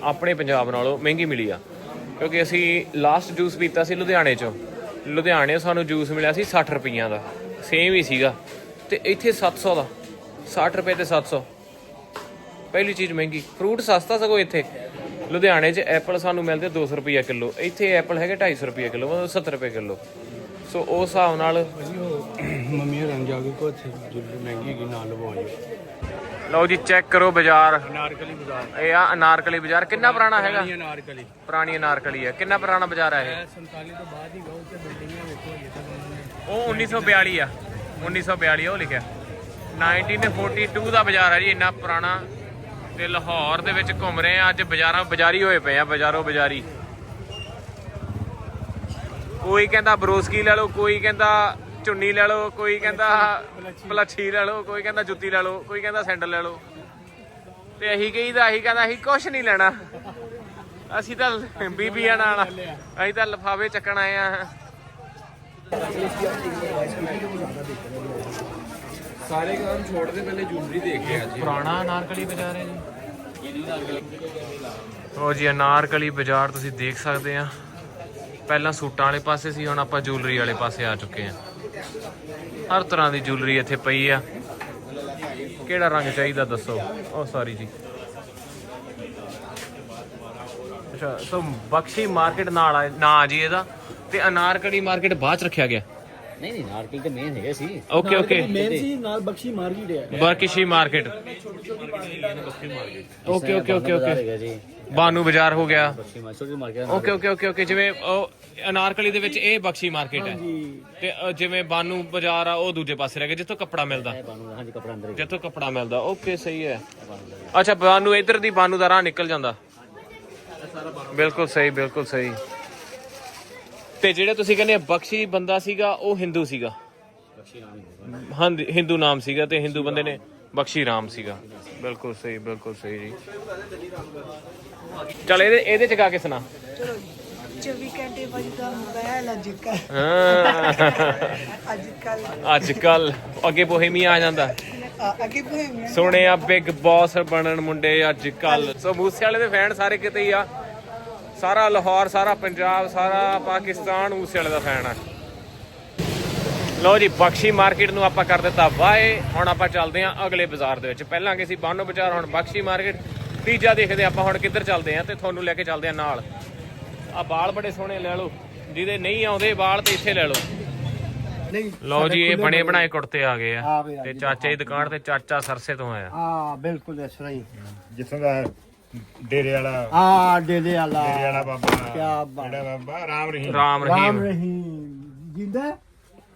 ਆਪਣੇ ਪੰਜਾਬ ਨਾਲੋਂ ਮਹਿੰਗੀ ਮਿਲੀ ਆ। ਕਿਉਂਕਿ ਅਸੀਂ ਲਾਸਟ ਜੂਸ ਪੀਤਾ ਸੀ ਲੁਧਿਆਣੇ ਚੋਂ। ਲੁਧਿਆਣੇ ਸਾਨੂੰ ਜੂਸ ਮਿਲਿਆ ਸੀ 60 ਰੁਪਈਆਂ ਦਾ। ਸੇਮ ਹੀ ਸੀਗਾ। ਤੇ ਇੱਥੇ 700 ਦਾ। 60 ਰੁਪਏ ਤੇ 700 ਪਹਿਲੀ ਚੀਜ਼ ਮਹਿੰਗੀ। ਫਰੂਟ ਸਸਤਾ ਸਗੋਂ ਇੱਥੇ। ਲੁਧਿਆਣੇ 'ਚ ਐਪਲ ਸਾਨੂੰ ਮਿਲਦੇ 200 ਰੁਪਈਆ ਕਿਲੋ। ਇੱਥੇ ਐਪਲ ਹੈਗੇ 250 ਰੁਪਈਆ ਕਿਲੋ ਮਤਲਬ 70 ਰੁਪਏ ਕਿਲੋ। ਸੋ ਉਸ ਹਿਸਾਬ ਨਾਲ ਮੰਮੀ ਨੂੰ ਜਾ ਕੇ ਕੋਈ ਜੁੱਲੀ ਮਹਿੰਗੀ ਕੀ ਨਾਲ ਲਵਾਉਣੀ। ਲਓ ਜੀ ਚੈੱਕ ਕਰੋ ਬਾਜ਼ਾਰ। ਨਾਰਕਲੀ ਬਾਜ਼ਾਰ। ਇਹ ਆ ਅਨਾਰਕਲੀ ਬਾਜ਼ਾਰ। ਕਿੰਨਾ ਪੁਰਾਣਾ ਹੈਗਾ? ਇਹ ਨਾਰਕਲੀ ਪੁਰਾਣੀ ਅਨਾਰਕਲੀ ਹੈ। ਕਿੰਨਾ ਪੁਰਾਣਾ ਬਾਜ਼ਾਰ ਹੈ ਇਹ? 47 ਤੋਂ ਬਾਅਦ ਹੀ ਗਾਉਂ ਤੇ ਬਿਲਡਿੰਗਾਂ ਵੇਖੋ ਇਹ ਉਹ 1942 ਆ। 1942 ਆ ਉਹ ਲਿਖਿਆ। 1942 ਦਾ ਬਾਜ਼ਾਰ ਹੈ ਜੀ ਇੰਨਾ ਪੁਰਾਣਾ। ਤੇ ਲਾਹੌਰ ਦੇ ਵਿੱਚ ਘੁੰਮ ਰਹੇ ਆ ਅੱਜ ਬਾਜ਼ਾਰਾਂ ਬਾਜ਼ਾਰੀ ਹੋਏ ਪਏ ਆ, ਬਾਜ਼ਾਰੋਂ ਬਾਜ਼ਾਰੀ। ਕੋਈ ਕਹਿੰਦਾ ਬਰੋਸਕੀ ਲੈ ਲਓ, ਕੋਈ ਕਹਿੰਦਾ ਚੁੰਨੀ ਲੈ ਲਓ, ਕੋਈ ਕਹਿੰਦਾ ਪਲੱਛੀ ਲੈ ਲਓ, ਕੋਈ ਕਹਿੰਦਾ ਜੁੱਤੀ ਲੈ ਲਓ, ਕੋਈ ਕਹਿੰਦਾ ਸੈਂਡਲ ਲੈ ਲਓ। ਤੇ ਅਸੀਂ ਕਹੀਦਾ, ਅਸੀਂ ਕਹਿੰਦਾ ਅਸੀਂ ਕੁਝ ਨਹੀਂ ਲੈਣਾ। ਅਸੀਂ ਤਾਂ ਬੀਬੀਆਂ ਨਾਲ। ਅਸੀਂ ਤਾਂ ਲਫਾਵੇ ਚੱਕਣ ਆਏ ਆ। ਸਾਰੇ ਕੰਮ ਛੋੜਦੇ ਪਹਿਲੇ ਜੂਲਰੀ ਦੇਖ ਕੇ ਅੱਜ ਪੁਰਾਣਾ ਅਨਾਰਕਲੀ ਬਾਜ਼ਾਰ ਹੈ ਜੀ। ਉਹ ਜੀ ਅਨਾਰਕਲੀ ਬਾਜ਼ਾਰ ਤੁਸੀਂ ਦੇਖ ਸਕਦੇ ਆ। ਪਹਿਲਾਂ ਸੂਟਾਂ ਵਾਲੇ ਪਾਸੇ ਸੀ ਹੁਣ ਆਪਾਂ ਜੁਐਲਰੀ ਵਾਲੇ ਪਾਸੇ ਆ ਚੁੱਕੇ ਆ। ਹਰ ਤਰ੍ਹਾਂ ਦੀ ਜੁਐਲਰੀ ਇੱਥੇ ਪਈ ਆ। ਕਿਹੜਾ ਰੰਗ ਚਾਹੀਦਾ ਦੱਸੋ? ਉਹ ਸੌਰੀ ਜੀ। ਅੱਛਾ ਸੋ ਬਖਸ਼ੀ ਮਾਰਕੀਟ ਨਾਲ ਆ ਨਾ ਜੀ ਇਹਦਾ। ਤੇ ਅਨਾਰਕਲੀ ਮਾਰਕੀਟ ਬਾਅਦ ਚ ਰੱਖਿਆ ਗਿਆ। ਨਹੀਂ ਨਹੀਂ ਨਾਰਕਲ ਤੇ ਮੇਨ ਹੈਗਾ ਸੀ। ਓਕੇ ਓਕੇ ਮੇਨ ਸੀ ਨਾਲ ਬਖਸ਼ੀ ਮਾਰਕੀਟ ਹੈ। ਬਰਕਿਸ਼ੀ market. Okay okay okay okay ਹੈਗਾ ਜੀ। ਬਾਨੂ ਬਾਜ਼ਾਰ ਹੋ ਗਿਆ। ਬਖਸ਼ੀ ਮਾਰਕੀਟ ਛੋਟੀ market okay okay okay okay ਜਿਵੇਂ ਉਹ ਅਨਾਰਕਲੀ ਦੇ ਵਿੱਚ ਇਹ ਬਖਸ਼ੀ ਮਾਰਕੀਟ ਹੈ। ਤੇ ਜਿਵੇਂ ਬਾਨੂ ਬਾਜ਼ਾਰ ਆ ਉਹ ਦੂਜੇ ਪਾਸੇ ਰਹਿ ਗਿਆ ਜਿੱਥੋਂ ਕੱਪੜਾ ਮਿਲਦਾ। ਬਾਨੂ ਹਾਂਜੀ ਕਪੜਾ ਅੰਦਰ ਜਿੱਥੋਂ ਕੱਪੜਾ ਮਿਲਦਾ ਓਕੇ ਸਹੀ ਹੈ। ਅੱਛਾ ਬਾਨੂ ਇਧਰ ਦੀ ਬਾਨੂ ਦਾ ਰਾਹ ਨਿਕਲ ਜਾਂਦਾ। ਬਿਲਕੁਲ ਸਹੀ ਬਿਲਕੁਲ ਸਹੀ। ਤੇ ਜਿਹੜੇ ਤੁਸੀਂ ਕਹਿੰਦੇ ਆ ਬਖਸ਼ੀ ਬੰਦਾ ਸੀਗਾ ਉਹ ਹਿੰਦੂ ਸੀਗਾ। ਹਾਂਜੀ ਹਿੰਦੂ ਨਾਮ ਸੀਗਾ ਤੇ ਹਿੰਦੂ ਬੰਦੇ ਨੇ ਬਖਸ਼ੀ ਰਾਮ ਸੀਗਾ। ਬਿਲਕੁਲ ਸਹੀ ਬਿਲਕੁਲ ਸਹੀ ਜੀ। ਚਲ ਇਹਦੇ ਇਹਦੇ ਚ ਗਾ ਕੇ ਸੁਣਾ। 24 ਘੰਟੇ ਵੱਜਦਾ ਮੋਬਾਈਲ ਅੱਜ ਕੱਲ ਅੱਜ ਕੱਲ ਅੱਜ ਕੱਲ ਅੱਗੇ ਬੋਹੇਮੀਆ ਆ ਜਾਂਦਾ। ਅੱਗੇ ਸੁਣਿਆ ਬਿਗ ਬੌਸ ਬਣਨ ਮੁੰਡੇ ਅੱਜ ਕੱਲ ਸੋ ਮੂਸੇ ਵਾਲੇ ਦੇ ਫੈਨ ਸਾਰੇ ਕਿਤੇ ਹੀ ਆ। ਸਾਰਾ ਲਾਹੌਰ ਸਾਰਾ ਪੰਜਾਬ ਸਾਰਾ ਪਾਕਿਸਤਾਨ ਮੂਸੇ ਵਾਲੇ ਦਾ ਫੈਨ ਆ। ਲਓ ਜੀ ਬਖਸ਼ੀ ਮਾਰਕੀਟ ਨੂੰ ਆਪਾਂ ਕਰ ਦਿੱਤਾ ਵਾਏ ਹੁਣ ਆਪਾਂ ਚੱਲਦੇ ਆਂ ਅਗਲੇ ਬਾਜ਼ਾਰ ਦੇ ਵਿੱਚ। ਪਹਿਲਾਂ ਗਏ ਸੀ ਬਾਨੋ ਬਾਜ਼ਾਰ ਹੁਣ ਬਖਸ਼ੀ ਮਾਰਕੀਟ। ਤੀਜਾ ਦੇਖਦੇ ਆਪਾਂ ਹੁਣ ਕਿੱਧਰ ਚੱਲਦੇ ਆਂ ਤੇ ਤੁਹਾਨੂੰ ਲੈ ਕੇ ਚੱਲਦੇ ਆਂ ਨਾਲ। ਆ ਬਾਲ ਬੜੇ ਸੋਹਣੇ ਲੈ ਲਓ। ਜਿਹਦੇ ਨਹੀਂ ਆਉਂਦੇ ਬਾਲ ਤੇ ਇੱਥੇ ਲੈ ਲਓ। ਨਹੀਂ ਲਓ ਜੀ ਇਹ ਬਣੇ ਬਣਾਏ ਕੁੜਤੇ ਆ ਗਏ ਆ। ਤੇ ਚਾਚੇ ਦੀ ਦੁਕਾਨ ਤੇ ਚਾਚਾ ਸਰਸੇ ਤੋਂ ਆਇਆ। ਹਾਂ ਬਿਲਕੁਲ ਇਸ ਤਰ੍ਹਾਂ ਹੀ। ਜਿੱਥੋਂ ਦਾ ਡੇਰੇ ਵਾਲਾ। ਆ ਦੇ ਦੇ ਆਲਾ ਡੇਰੇ ਵਾਲਾ ਬਾਬਾ ਕਿਆ ਬਾਤ। ਜਿਹੜਾ ਬਾਬਾ ਰਾਮ ਰਹੀਮ। ਰਾਮ ਰਾਮ ਰਹੀਮ। ਰਹੀਮ ਜਿੰਦਾ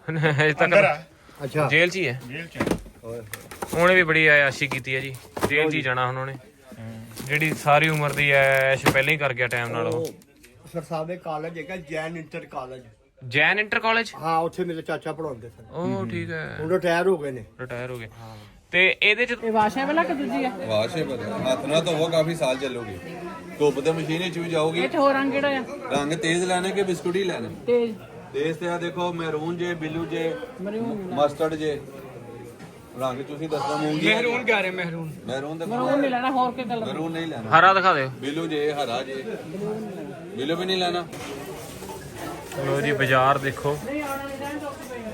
ਅਜੇ ਅੰਦਰ ਆ। ਤੱਕ ਅੱਛਾ। ਜੇਲ੍ਹ 'ਚ ਹੀ ਹੈ। ਜੇਲ੍ਹ ਚ ਉਹਨੇ ਵੀ ਬੜੀ ਆਇਆਸ਼ੀ ਕੀਤੀ ਹੈ ਜੀ। ਜੇਲ੍ਹ 'ਚ ਹੀ ਜਾਣਾ ਉਹਨਾਂ। ਨੇ ਜਿਹੜੀ ਸਾਰੀ ਉਮਰ ਦੀ ਐਸ਼ ਪਹਿਲਾਂ ਹੀ ਕਰ ਗਿਆ ਟਾਈਮ ਨਾਲ ਉਹ। ਸਰਸਾਵੇ ਕਾਲਜ ਹੈਗਾ Jain inter college Jain inter college ਹਾਂ ਉੱਥੇ ਮੇਰੇ ਚਾਚਾ ਪੜਾਉਂਦੇ ਸਨ। ਉਹ ਠੀਕ ਹੈ। ਹੁਣ ਰਿਟਾਇਰ ਹੋ ਗਏ ਨੇ। ਰਿਟਾਇਰ ਹੋ ਗਏ। ਤੇ ਇਹਦੇ ਚ ਇਹ ਵਾਸ਼ਾ ਵਾਲਾ ਕਿ ਦੂਜੀ ਆ? ਵਾਸ਼ੇ ਬਦਲ ਹੱਥ ਨਾਲ ਧੋਵੋ ਕਾਫੀ ਸਾਲ ਚੱਲੂਗੀ। ਧੁੱਪ ਤੇ ਮਸ਼ੀਨ ਵਿੱਚ ਵੀ ਜਾਊਗੀ। ਇਹ ਚ ਹੋਰ ਰੰਗ ਕਿਹੜਾ ਆ? ਰੰਗ ਤੇਜ਼ ਲੈਣੇ ਕਿ ਬਿਸਕੁਟ ਹੀ ਲੈਣੇ? ਤੇਜ਼। ਤੇਜ਼ ਤੇ ਆ ਦੇਖੋ ਮੈਰੂਨ ਜੇ ਬਿਲੂ ਜੇ ਮਸਟਰਡ ਜੇ। ਰੰਗ ਤੁਸੀਂ ਦੱਸੋ ਮੂੰਗੀ ਮਹਿਰੂਨ ਕਹਿ ਰਹੇ ਮਹਿਰੂਨ ਮੈਰੂਨ ਦਾ ਮਰੂਨ ਨਹੀਂ ਲੈਣਾ ਹੋਰ ਕੀ ਕਲਰ ਮੈਰੂਨ ਨਹੀਂ ਲੈਣਾ। ਹਰਾ ਦਿਖਾ ਦਿਓ। ਬਿਲੂ ਜੇ ਹਰਾ ਜੇ। ਬਿਲੂ ਵੀ ਨਹੀਂ ਲੈਣਾ। ਲੋ ਜੀ ਬਾਜ਼ਾਰ ਦੇਖੋ।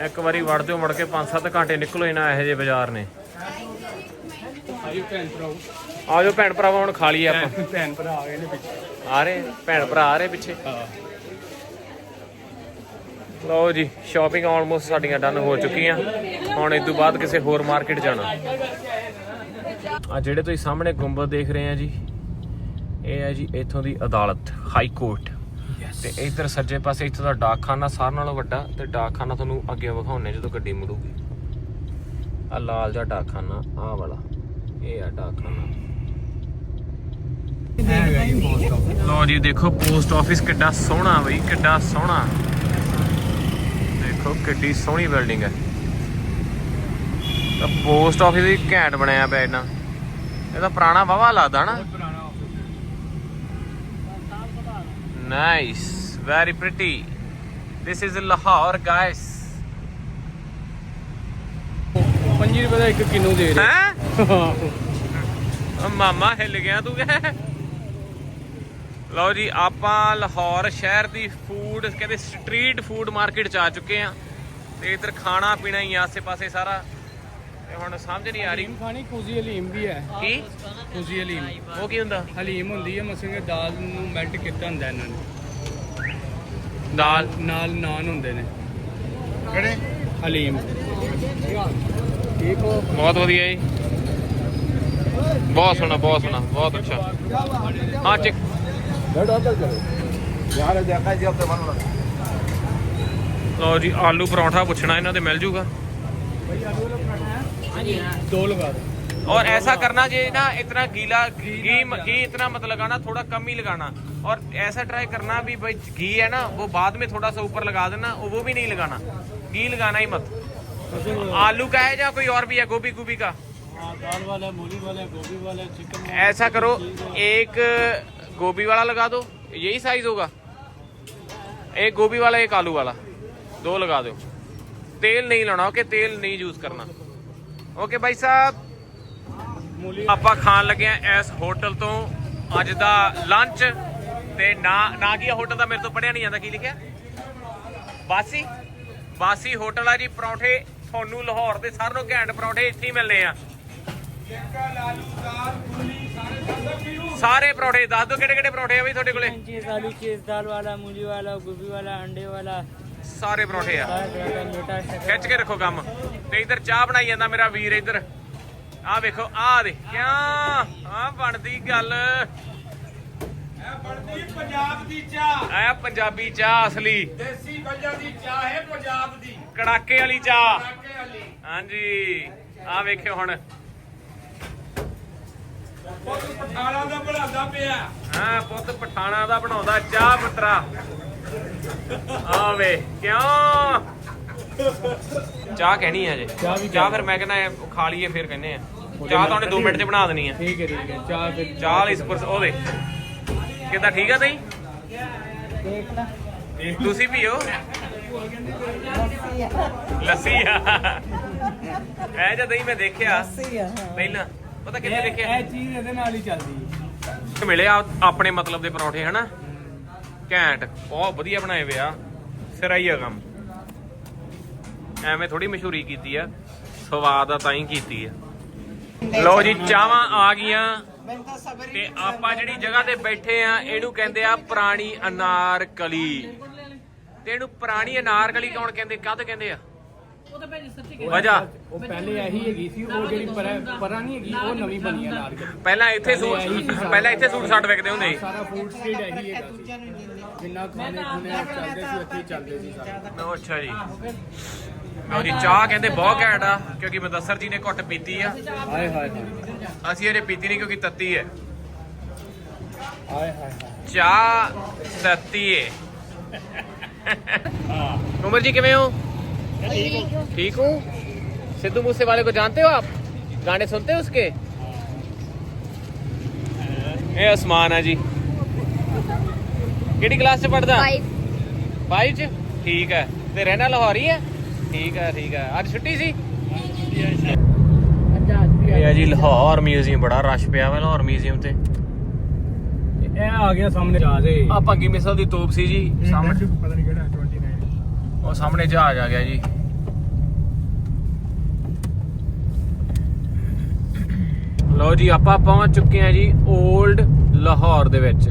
ਇੱਕ ਵਾਰੀ ਵੜਦੇ ਹੋ ਮੁੜ ਕੇ 5-7 ਘੰਟੇ ਨਿਕਲੋ ਇਹਨਾਂ ਇਹੋ ਜਿਹੇ ਬਾਜ਼ਾਰ ਨੇ। ਆਜੀ ਭੈਣ ਭਰਾਓ। ਆਜੋ ਭੈਣ ਭਰਾਵਾ ਹੁਣ ਖਾ ਲਈਏ ਆਪਾਂ। ਭੈਣ ਭਰਾ ਆ ਗਏ ਨੇ ਪਿੱਛੇ। ਆ ਰਹੇ ਭੈਣ ਭਰਾ ਆ ਰਹੇ ਪਿੱਛੇ। ਲਓ ਜੀ ਸ਼ਾਪਿੰਗ ਆਲਮੋਸਟ ਸਾਡੀਆਂ ਡਨ ਹੋ ਚੁੱਕੀਆਂ। ਹੁਣ ਇਸ ਤੋਂ ਬਾਅਦ ਕਿਸੇ ਹੋਰ ਮਾਰਕੀਟ ਜਾਣਾ। ਆ ਜਿਹੜੇ ਤੁਸੀਂ ਸਾਹਮਣੇ ਗੁੰਬਦ ਦੇਖ ਰਹੇ ਆ ਜੀ ਇਹ ਹੈ ਜੀ ਇੱਥੋਂ ਦੀ ਅਦਾਲਤ ਹਾਈ ਕੋਰਟ ਤੇ ਇਧਰ ਸੱਜੇ ਪਾਸੇ ਇੱਥੋਂ ਦਾ ਡਾਕਖਾਨਾ ਸਾਰਿਆਂ ਨਾਲੋਂ ਵੱਡਾ ਤੇ ਡਾਕਖਾਨਾ ਤੁਹਾਨੂੰ ਅੱਗੇ ਵਿਖਾਉਣੇ ਜਦੋਂ ਗੱਡੀ ਮੁੜੂਗੀ। ਆ ਲਾਲ ਜਿਹਾ ਡਾਕਖਾਨਾ ਆਹ ਵਾਲਾ। ਇਹ ਆ ਡਾਕਖਾਨਾ ਲੋ ਜੀ ਦੇਖੋ ਪੋਸਟ ਆਫਿਸ ਕਿੱਡਾ ਸੋਹਣਾ ਬਈ ਕਿੱਡਾ ਸੋਹਣਾ। ਦੇਖੋ ਕਿੱਡੀ ਸੋਹਣੀ ਬਿਲਡਿੰਗ ਹੈ। ਤਾਂ ਪੋਸਟ ਆਫਿਸ ਵੀ ਘੈਂਟ ਬਣਿਆ ਪਿਆ ਇਹਨਾਂ। ਇਹਦਾ ਪੁਰਾਣਾ ਵਾਵਾ ਲੱਗਦਾ ਨਾ। Nice very pretty this is Lahore guys 5 ਰੁਪਏ ਦਾ ਇੱਕ ਕਿਲੋ ਦੇ ਰਹੇ। ਹੈ? ਮਾਮਾ ਹਿੱਲ ਗਿਆ ਤੂੰ ਕਹਿ। ਲਓ ਜੀ ਆਪਾਂ ਲਾਹੌਰ ਸ਼ਹਿਰ ਦੀ ਫੂਡ ਕਹਿੰਦੇ ਸਟਰੀਟ ਫੂਡ ਮਾਰਕੀਟ ਚ ਆ ਚੁੱਕੇ ਆ ਤੇ ਇਧਰ ਖਾਣਾ ਪੀਣਾ ਹੀ ਆਸੇ-ਪਾਸੇ ਸਾਰਾ। ਤੇ ਹੁਣ ਸਮਝ ਨਹੀਂ ਆ ਰਹੀ। ਹਲੀਮ ਖਾਣੀ ਕੁਜ਼ੀ ਹਲੀਮ ਵੀ ਹੈ। ਕੀ? ਕੁਜ਼ੀ ਹਲੀਮ। ਉਹ ਕੀ ਹੁੰਦਾ? ਹਲੀਮ ਹੁੰਦੀ ਹੈ ਮਸੰਗੇ ਦਾਲ ਨੂੰ ਮੈਲਟ ਕੀਤਾ ਹੁੰਦਾ ਇਹਨਾਂ ਨੇ। ਦਾਲ? ਨਾਲ ਨਾਨ ਹੁੰਦੇ ਨੇ। ਕਿਹੜੇ? ਹਲੀਮ। ਠੀਕ ਹੋ ਬਹੁਤ ਵਧੀਆ ਜੀ ਬਹੁਤ ਸੋਹਣਾ ਬਹੁਤ ਸੋਹਣਾ ਬਹੁਤ ਅੱਛਾ ਹਾਂ ਚਿਕ ਯਾਰ ਦੇਖਾ ਜੀ ਆਪਣੇ ਮਨ ਲਓ ਜੀ ਆਲੂ ਪਰੌਂਠਾ ਪੁੱਛਣਾ ਇਹਨਾਂ ਦੇ ਮਿਲ ਜੂਗਾ ਦੋ ਲਗਾ ਦਿਓ और ऐसा करना चाहिए ना इतना गीला घी घी इतना मत लगाना थोड़ा कम ही लगाना और ऐसा ट्राई करना भी भाई घी है ना वो बाद में थोड़ा सा ऊपर लगा देना और वो भी नहीं लगाना घी लगाना ही मत आलू का है या कोई और भी है गोभी गोभी का दाल वाला मूली वाला गोभी वाला चिकन ऐसा करो एक गोभी वाला लगा दो यही साइज होगा एक गोभी वाला एक आलू वाला दो लगा दो तेल नहीं लाना ओके तेल नहीं यूज करना ओके भाई साहब ਆਪਾਂ ਖਾਣ ਲੱਗੇ ਆ ਇਸ ਹੋਟਲ ਤੋਂ ਅੱਜ ਦਾ ਲੰਚ ਤੇ ਨਾ ਨਾ ਕੀ ਹੋਟਲ ਦਾ ਮੇਰੇ ਤੋਂ ਪੜਿਆ ਨਹੀਂ ਜਾਂਦਾ ਕੀ ਲਿਖਿਆ ਬਾਸੀ ਬਾਸੀ ਹੋਟਲ ਆ ਜੀ ਪਰੌਂਠੇ ਤੁਹਾਨੂੰ ਲਾਹੌਰ ਦੇ ਸਾਰਿਆਂ ਨੂੰ ਘੈਂਟ ਪਰੌਂਠੇ ਇੱਥੇ ਹੀ ਮਿਲਨੇ ਆ। ਸਾਰੇ ਪਰੌਂਠੇ ਦੱਸ ਦਿਓ ਕਿਹੜੇ ਕਿਹੜੇ ਪਰੌਂਠੇ ਆ ਬਈ ਤੁਹਾਡੇ ਕੋਲੇ? ਚੀਜ਼ ਆਲੂ ਚੀਜ਼ ਦਾਲ ਵਾਲਾ ਮੂਲੀ ਵਾਲਾ ਗੋਭੀ ਵਾਲਾ ਅੰਡੇ ਵਾਲਾ। ਸਾਰੇ ਪਰੌਂਠੇ ਆ। ਖਿੱਚ ਕੇ ਰੱਖੋ ਕੰਮ। ਤੇ ਇਧਰ ਚਾਹ ਬਣਾਈ ਜਾਂਦਾ ਮੇਰਾ ਵੀਰ ਇਧਰ। ਆਹ ਵੇਖੋ ਆ ਦੇ ਕਿਆ? ਆ ਬਣਦੀ ਗੱਲ। ਐ ਬਣਦੀ ਪੰਜਾਬ ਦੀ ਚਾਹ। ਐ ਪੰਜਾਬੀ ਚਾਹ ਅਸਲੀ। ਦੇਸੀ ਗੰਜਾ ਦੀ ਚਾਹ ਹੈ ਪੰਜਾਬ ਦੀ। ਕੜਾਕੇ ਵਾਲੀ ਚਾਹ ਹਾਂਜੀ ਆ ਵੇਖਿਓ ਹੁਣ। ਪੁੱਤ ਪਠਾਣਾ ਦਾ ਬਣਾਉਂਦਾ ਪਿਆ। ਹਾਂ ਪੁੱਤ ਪਠਾਣਾ ਦਾ ਬਣਾਉਂਦਾ ਚਾਹ ਪੁੱਤਰਾ। ਆ ਵੇ ਕਿਉਂ? ਚਾਹ ਕਹਿਣੀ ਹੈ ਜੇ ਚਾਹ ਫਿਰ ਮੈਂ ਕਹਿੰਦਾ ਖਾ ਲਈਏ ਫਿਰ ਕਹਿੰਦੇ ਆ। ਚਾਹ ਤਾਂ ਉਹਨੇ 2 ਮਿੰਟ 'ਚ ਬਣਾ ਦੇਣੀ ਆ। ਠੀਕ ਹੈ ਠੀਕ ਹੈ। ਚਾਹ ਫਿਰ ਚਾਹ ਵਾਲੀ ਸੁਪਰ ਉਹਦੇ ਕਿਦਾਂ ਠੀਕ ਆ ਤਈ ਤੁਸੀਂ ਪੀਓ। ਲੱਸੀ ਆ। ਐ ਜਦ ਹੀ ਮੈਂ ਦੇਖਿਆ। ਪਹਿਲਾਂ ਪਤਾ ਕਿੱਥੇ ਦੇਖਿਆ? ਇਹ ਚੀਜ਼ ਇਹਦੇ ਨਾਲ ਹੀ ਚੱਲਦੀ ਹੈ। ਮਿਲੇ ਆ ਆਪਣੇ ਮਤਲਬ ਦੇ ਪਰੌਂਠੇ ਹਨਾ? ਘੈਂਟ। ਬਹੁਤ ਵਧੀਆ ਬਣਾਏ ਵੇ ਆ। ਸਿਰਾ ਹੀ ਆ ਕੰਮ। ਐਵੇਂ ਥੋੜੀ ਮਸ਼ਹੂਰੀ ਕੀਤੀ ਆ। ਸਵਾਦ ਆ ਤਾਂ ਹੀ ਕੀਤੀ ਆ। ਲਓ ਜੀ ਚਾਹਾਂ ਆ ਗਈਆਂ। ਤੇ ਆਪਾਂ ਜਿਹੜੀ ਜਗ੍ਹਾ ਤੇ ਬੈਠੇ ਆ ਇਹਨੂੰ ਕਹਿੰਦੇ ਆ ਪੁਰਾਣੀ ਅਨਾਰ ਕਲੀ ਤੇ ਇਹਨੂੰ ਪੁਰਾਣੀ ਅਨਾਰ ਕਲੀ ਕੌਣ ਕਹਿੰਦੇ ਕਦ ਕਹਿੰਦੇ ਆ? ਉਹ ਤਾਂ ਭੈਣ ਸੱਚੀ ਵਜ੍ਹਾ। ਉਹ ਪਹਿਲੇ ਇਹੀ ਹੈਗੀ ਸੀ ਉਹ ਜਿਹੜੀ ਪਰਾਂ ਪਰਾਂ ਨਹੀਂ ਹੈਗੀ ਉਹ ਨਵੀਂ ਬਣੀ ਆ ਨਾਲ ਕੇ ਪਹਿਲਾਂ ਇੱਥੇ ਸੂਟ ਪਹਿਲਾਂ ਇੱਥੇ ਸੂਟ ਸਾਟ ਵਿਕਦੇ ਹੁੰਦੇ ਸੀ। ਸਾਰਾ ਫੂਡ ਸਟਰੀਟ ਇਹੀ ਹੈਗਾ ਸੀ। ਜਿੰਨਾ ਖਾਣੇ ਖੁਣੇ ਚੱਲਦੇ ਸੀ ਉੱਥੇ ਹੀ ਚੱਲਦੇ ਸੀ ਸਾਰੇ। ਉਹ ਅੱਛਾ ਜੀ। ਜੀ ਚਾਹ ਕਹਿੰਦੇ ਬਹੁਤ ਘੈਂਟ ਆ ਕਿਉਂਕਿ ਮਦਸਰ ਜੀ ਨੇ ਘੁੱਟ ਪੀਤੀ ਆ। ਹਾਏ ਹਾਏ ਅਸੀਂ ਇਹਨੇ ਪੀਤੀ ਨਹੀਂ ਕਿਉਂਕਿ ਤੱਤੀ ਹੈ। ਹਾਏ ਹਾਏ ਹਾਏ। ਚਾਹ ਤੱਤੀ ਹੈ ਉਮਰ ਜੀ ਕਿਵੇਂ ਹੋ? ठीक हूँ सिद्धू मूसे वाले को जानते हो आप गाने सुनते हो उसके ਇਹ ਅਸਮਾਨ ਹੈ ਜੀ। ਕਿਹੜੀ ਕਲਾਸ ਚ ਪੜਦਾ 5 ਚ? ਠੀਕ ਹੈ। ਤੇ ਰਹਿਣਾ ਲਾਹੌਰੀ ਹੈ? ਠੀਕ ਹੈ ਠੀਕ ਹੈ। ਅੱਜ ਛੁੱਟੀ ਸੀ? ਇਹ ਹੈ ਲਾਹੌਰ ਮਿਊਜ਼ੀਅਮ ਬੜਾ ਰਸ਼ ਪਿਆ ਵਾ ਲਾਹੌਰ ਮਿਊਜ਼ੀਅਮ ਤੇ। ਇਹ ਆ ਗਿਆ ਸਾਹਮਣੇ ਜਹਾਜ਼ ਏ ਆ ਭੰਗੀ ਮਿਸਲ ਦੀ ਤੋਪ ਸੀ ਜੀ ਸਾਹਮਣੇ ਪਤਾ ਨਹੀਂ ਕਿਹੜਾ 29 ਉਹ ਸਾਹਮਣੇ ਜਹਾਜ਼ ਆ ਗਿਆ ਜੀ। ਲਓ ਜੀ ਆਪਾਂ ਪਹੁੰਚ ਚੁੱਕੇ ਆ ਜੀ 올ਡ ਲਾਹੌਰ ਦੇ ਵਿੱਚ।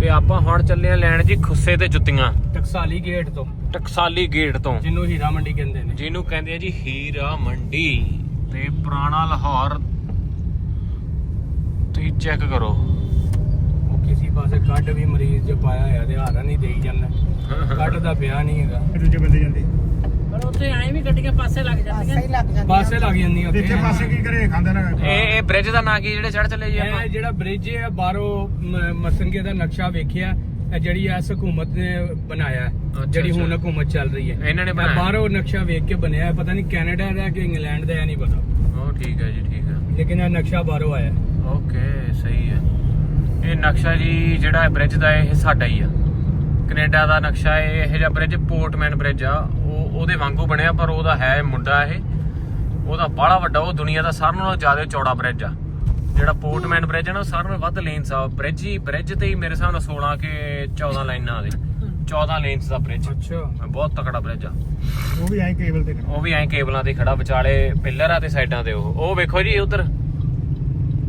ਤੇ ਆਪਾਂ ਹੁਣ ਚੱਲੇ ਆ ਲੈਣ ਜੀ ਖੁੱਸੇ ਤੇ ਜੁੱਤੀਆਂ। ਟਕਸਾਲੀ ਗੇਟ ਤੋਂ। ਟਕਸਾਲੀ ਗੇਟ ਤੋਂ। ਜਿਹਨੂੰ ਹੀਰਾ ਮੰਡੀ ਕਹਿੰਦੇ ਨੇ। ਜਿਹਨੂੰ ਕਹਿੰਦੇ ਆ ਜੀ ਹੀਰਾ ਮੰਡੀ। ਤੇ ਪੁਰਾਣਾ ਲਾਹੌਰ ਤੁਸੀਂ ਚੈੱਕ ਕਰੋ। ਪਾਸੇ ਕੱਢ ਵੀ ਮਰੀਜ਼ ਜੇ ਪਾਇਆ ਹੋਇਆ ਤੇ ਹਾਰਾ ਨਹੀਂ ਦੇਈ ਜਾਂਦਾ। ਕੱਢ ਦਾ ਪਿਆ ਨਹੀਂ ਹੈਗਾ। ਦੂਜੇ ਬੰਦੇ ਜਾਂਦੇ। ਪਰ ਉੱਥੇ ਐਂ ਵੀ ਗੱਡੀਆਂ ਪਾਸੇ ਲੱਗ ਜਾਂਦੀਆਂ। ਸਹੀ ਲੱਗ ਜਾਂਦਾ ਪਾਸੇ ਲੱਗ ਜਾਂਦੀਆਂ ਉੱਥੇ ਇੱਥੇ ਪਾਸੇ ਕੀ ਕਰੇ ਖਾਂਦਾ ਨਾ ਇਹ ਇਹ ਬ੍ਰਿਜ ਦਾ ਨਾਂ ਕੀ ਜਿਹੜੇ ਚੜ ਚੱਲੇ ਜੀ ਆਪਾਂ? ਇਹ ਜਿਹੜਾ ਬ੍ਰਿਜ ਹੈ ਬਾਹਰੋਂ ਮਸੰਗੇ ਦਾ ਨਕਸ਼ਾ ਵੇਖਿਆ। ਇਹ ਜਿਹੜੀ ਐਸ ਹਕੂਮਤ ਨੇ ਬਣਾਇਆ ਜਿਹੜੀ ਹੁਣ। ਹਕੂਮਤ ਚੱਲ ਰਹੀ ਹੈ। ਇਹਨਾਂ ਨੇ ਬਣਾਇਆ? ਬਾਹਰੋਂ ਨਕਸ਼ਾ ਵੇਖ ਕੇ ਬਣਿਆ ਹੈ ਪਤਾ ਨਹੀਂ ਕੈਨੇਡਾ ਦਾ ਕਿ ਇੰਗਲੈਂਡ ਦਾ ਹੈ ਨਹੀਂ ਪਤਾ। ਉਹ ਠੀਕ ਹੈ ਜੀ ਠੀਕ ਹੈ। ਲੇਕਿਨ ਇਹ ਨਕਸ਼ਾ ਬਾਹਰੋਂ ਆਇਆ ਹੈ। ਓਕੇ ਸਹੀ ਹੈ। ਇਹ ਨਕਸ਼ਾ ਜੀ ਜਿਹੜਾ ਬ੍ਰਿਜ ਦਾ ਇਹ ਸਾਡਾ ਹੀ ਆ। ਕੈਨੇਡਾ ਦਾ ਨਕਸ਼ਾ ਇਹ ਇਹ ਜਿਹਾ ਬ੍ਰਿਜ ਪੋਰਟਮੈਨ ਬ੍ਰਿਜ ਆ। ਉਹ ਉਹਦੇ ਵਾਂਗੂ ਬਣਿਆ ਪਰ ਉਹਦਾ ਹੈ ਮੁੰਡਾ ਇਹ। ਉਹਦਾ ਬਾਹਲਾ ਵੱਡਾ ਉਹ ਦੁਨੀਆ ਦਾ ਸਾਰਿਆਂ ਨਾਲੋਂ ਜ਼ਿਆਦਾ ਚੌੜਾ ਬ੍ਰਿਜ ਆ। ਜਿਹੜਾ ਪੋਰਟਮੈਨ ਬ੍ਰਿਜ ਹੈ ਨਾ ਸਾਰਿਆਂ ਨਾਲੋਂ ਵੱਧ ਲੇਨਸ ਆ ਬ੍ਰਿਜ ਹੀ ਬ੍ਰਿਜ ਤੇ ਹੀ ਮੇਰੇ ਹਿਸਾਬ ਨਾਲ 16 ਕਿ 14 ਲਾਈਨਾਂ ਦੇ। 14 ਲੇਨਸ ਦਾ ਬ੍ਰਿਜ ਅੱਛਾ। ਬਹੁਤ ਤਕੜਾ ਬ੍ਰਿਜ ਆ। ਉਹ ਵੀ ਐਂ ਕੇਬਲ ਤੇ ਉਹ ਵੀ ਐਂ ਕੇਬਲਾਂ ਤੇ ਖੜਾ ਵਿਚਾਲੇ ਪਿੱਲਰ ਆ ਤੇ ਸਾਈਡਾਂ ਤੇ ਉਹ। ਉਹ ਵੇਖੋ ਜੀ ਉਧਰ।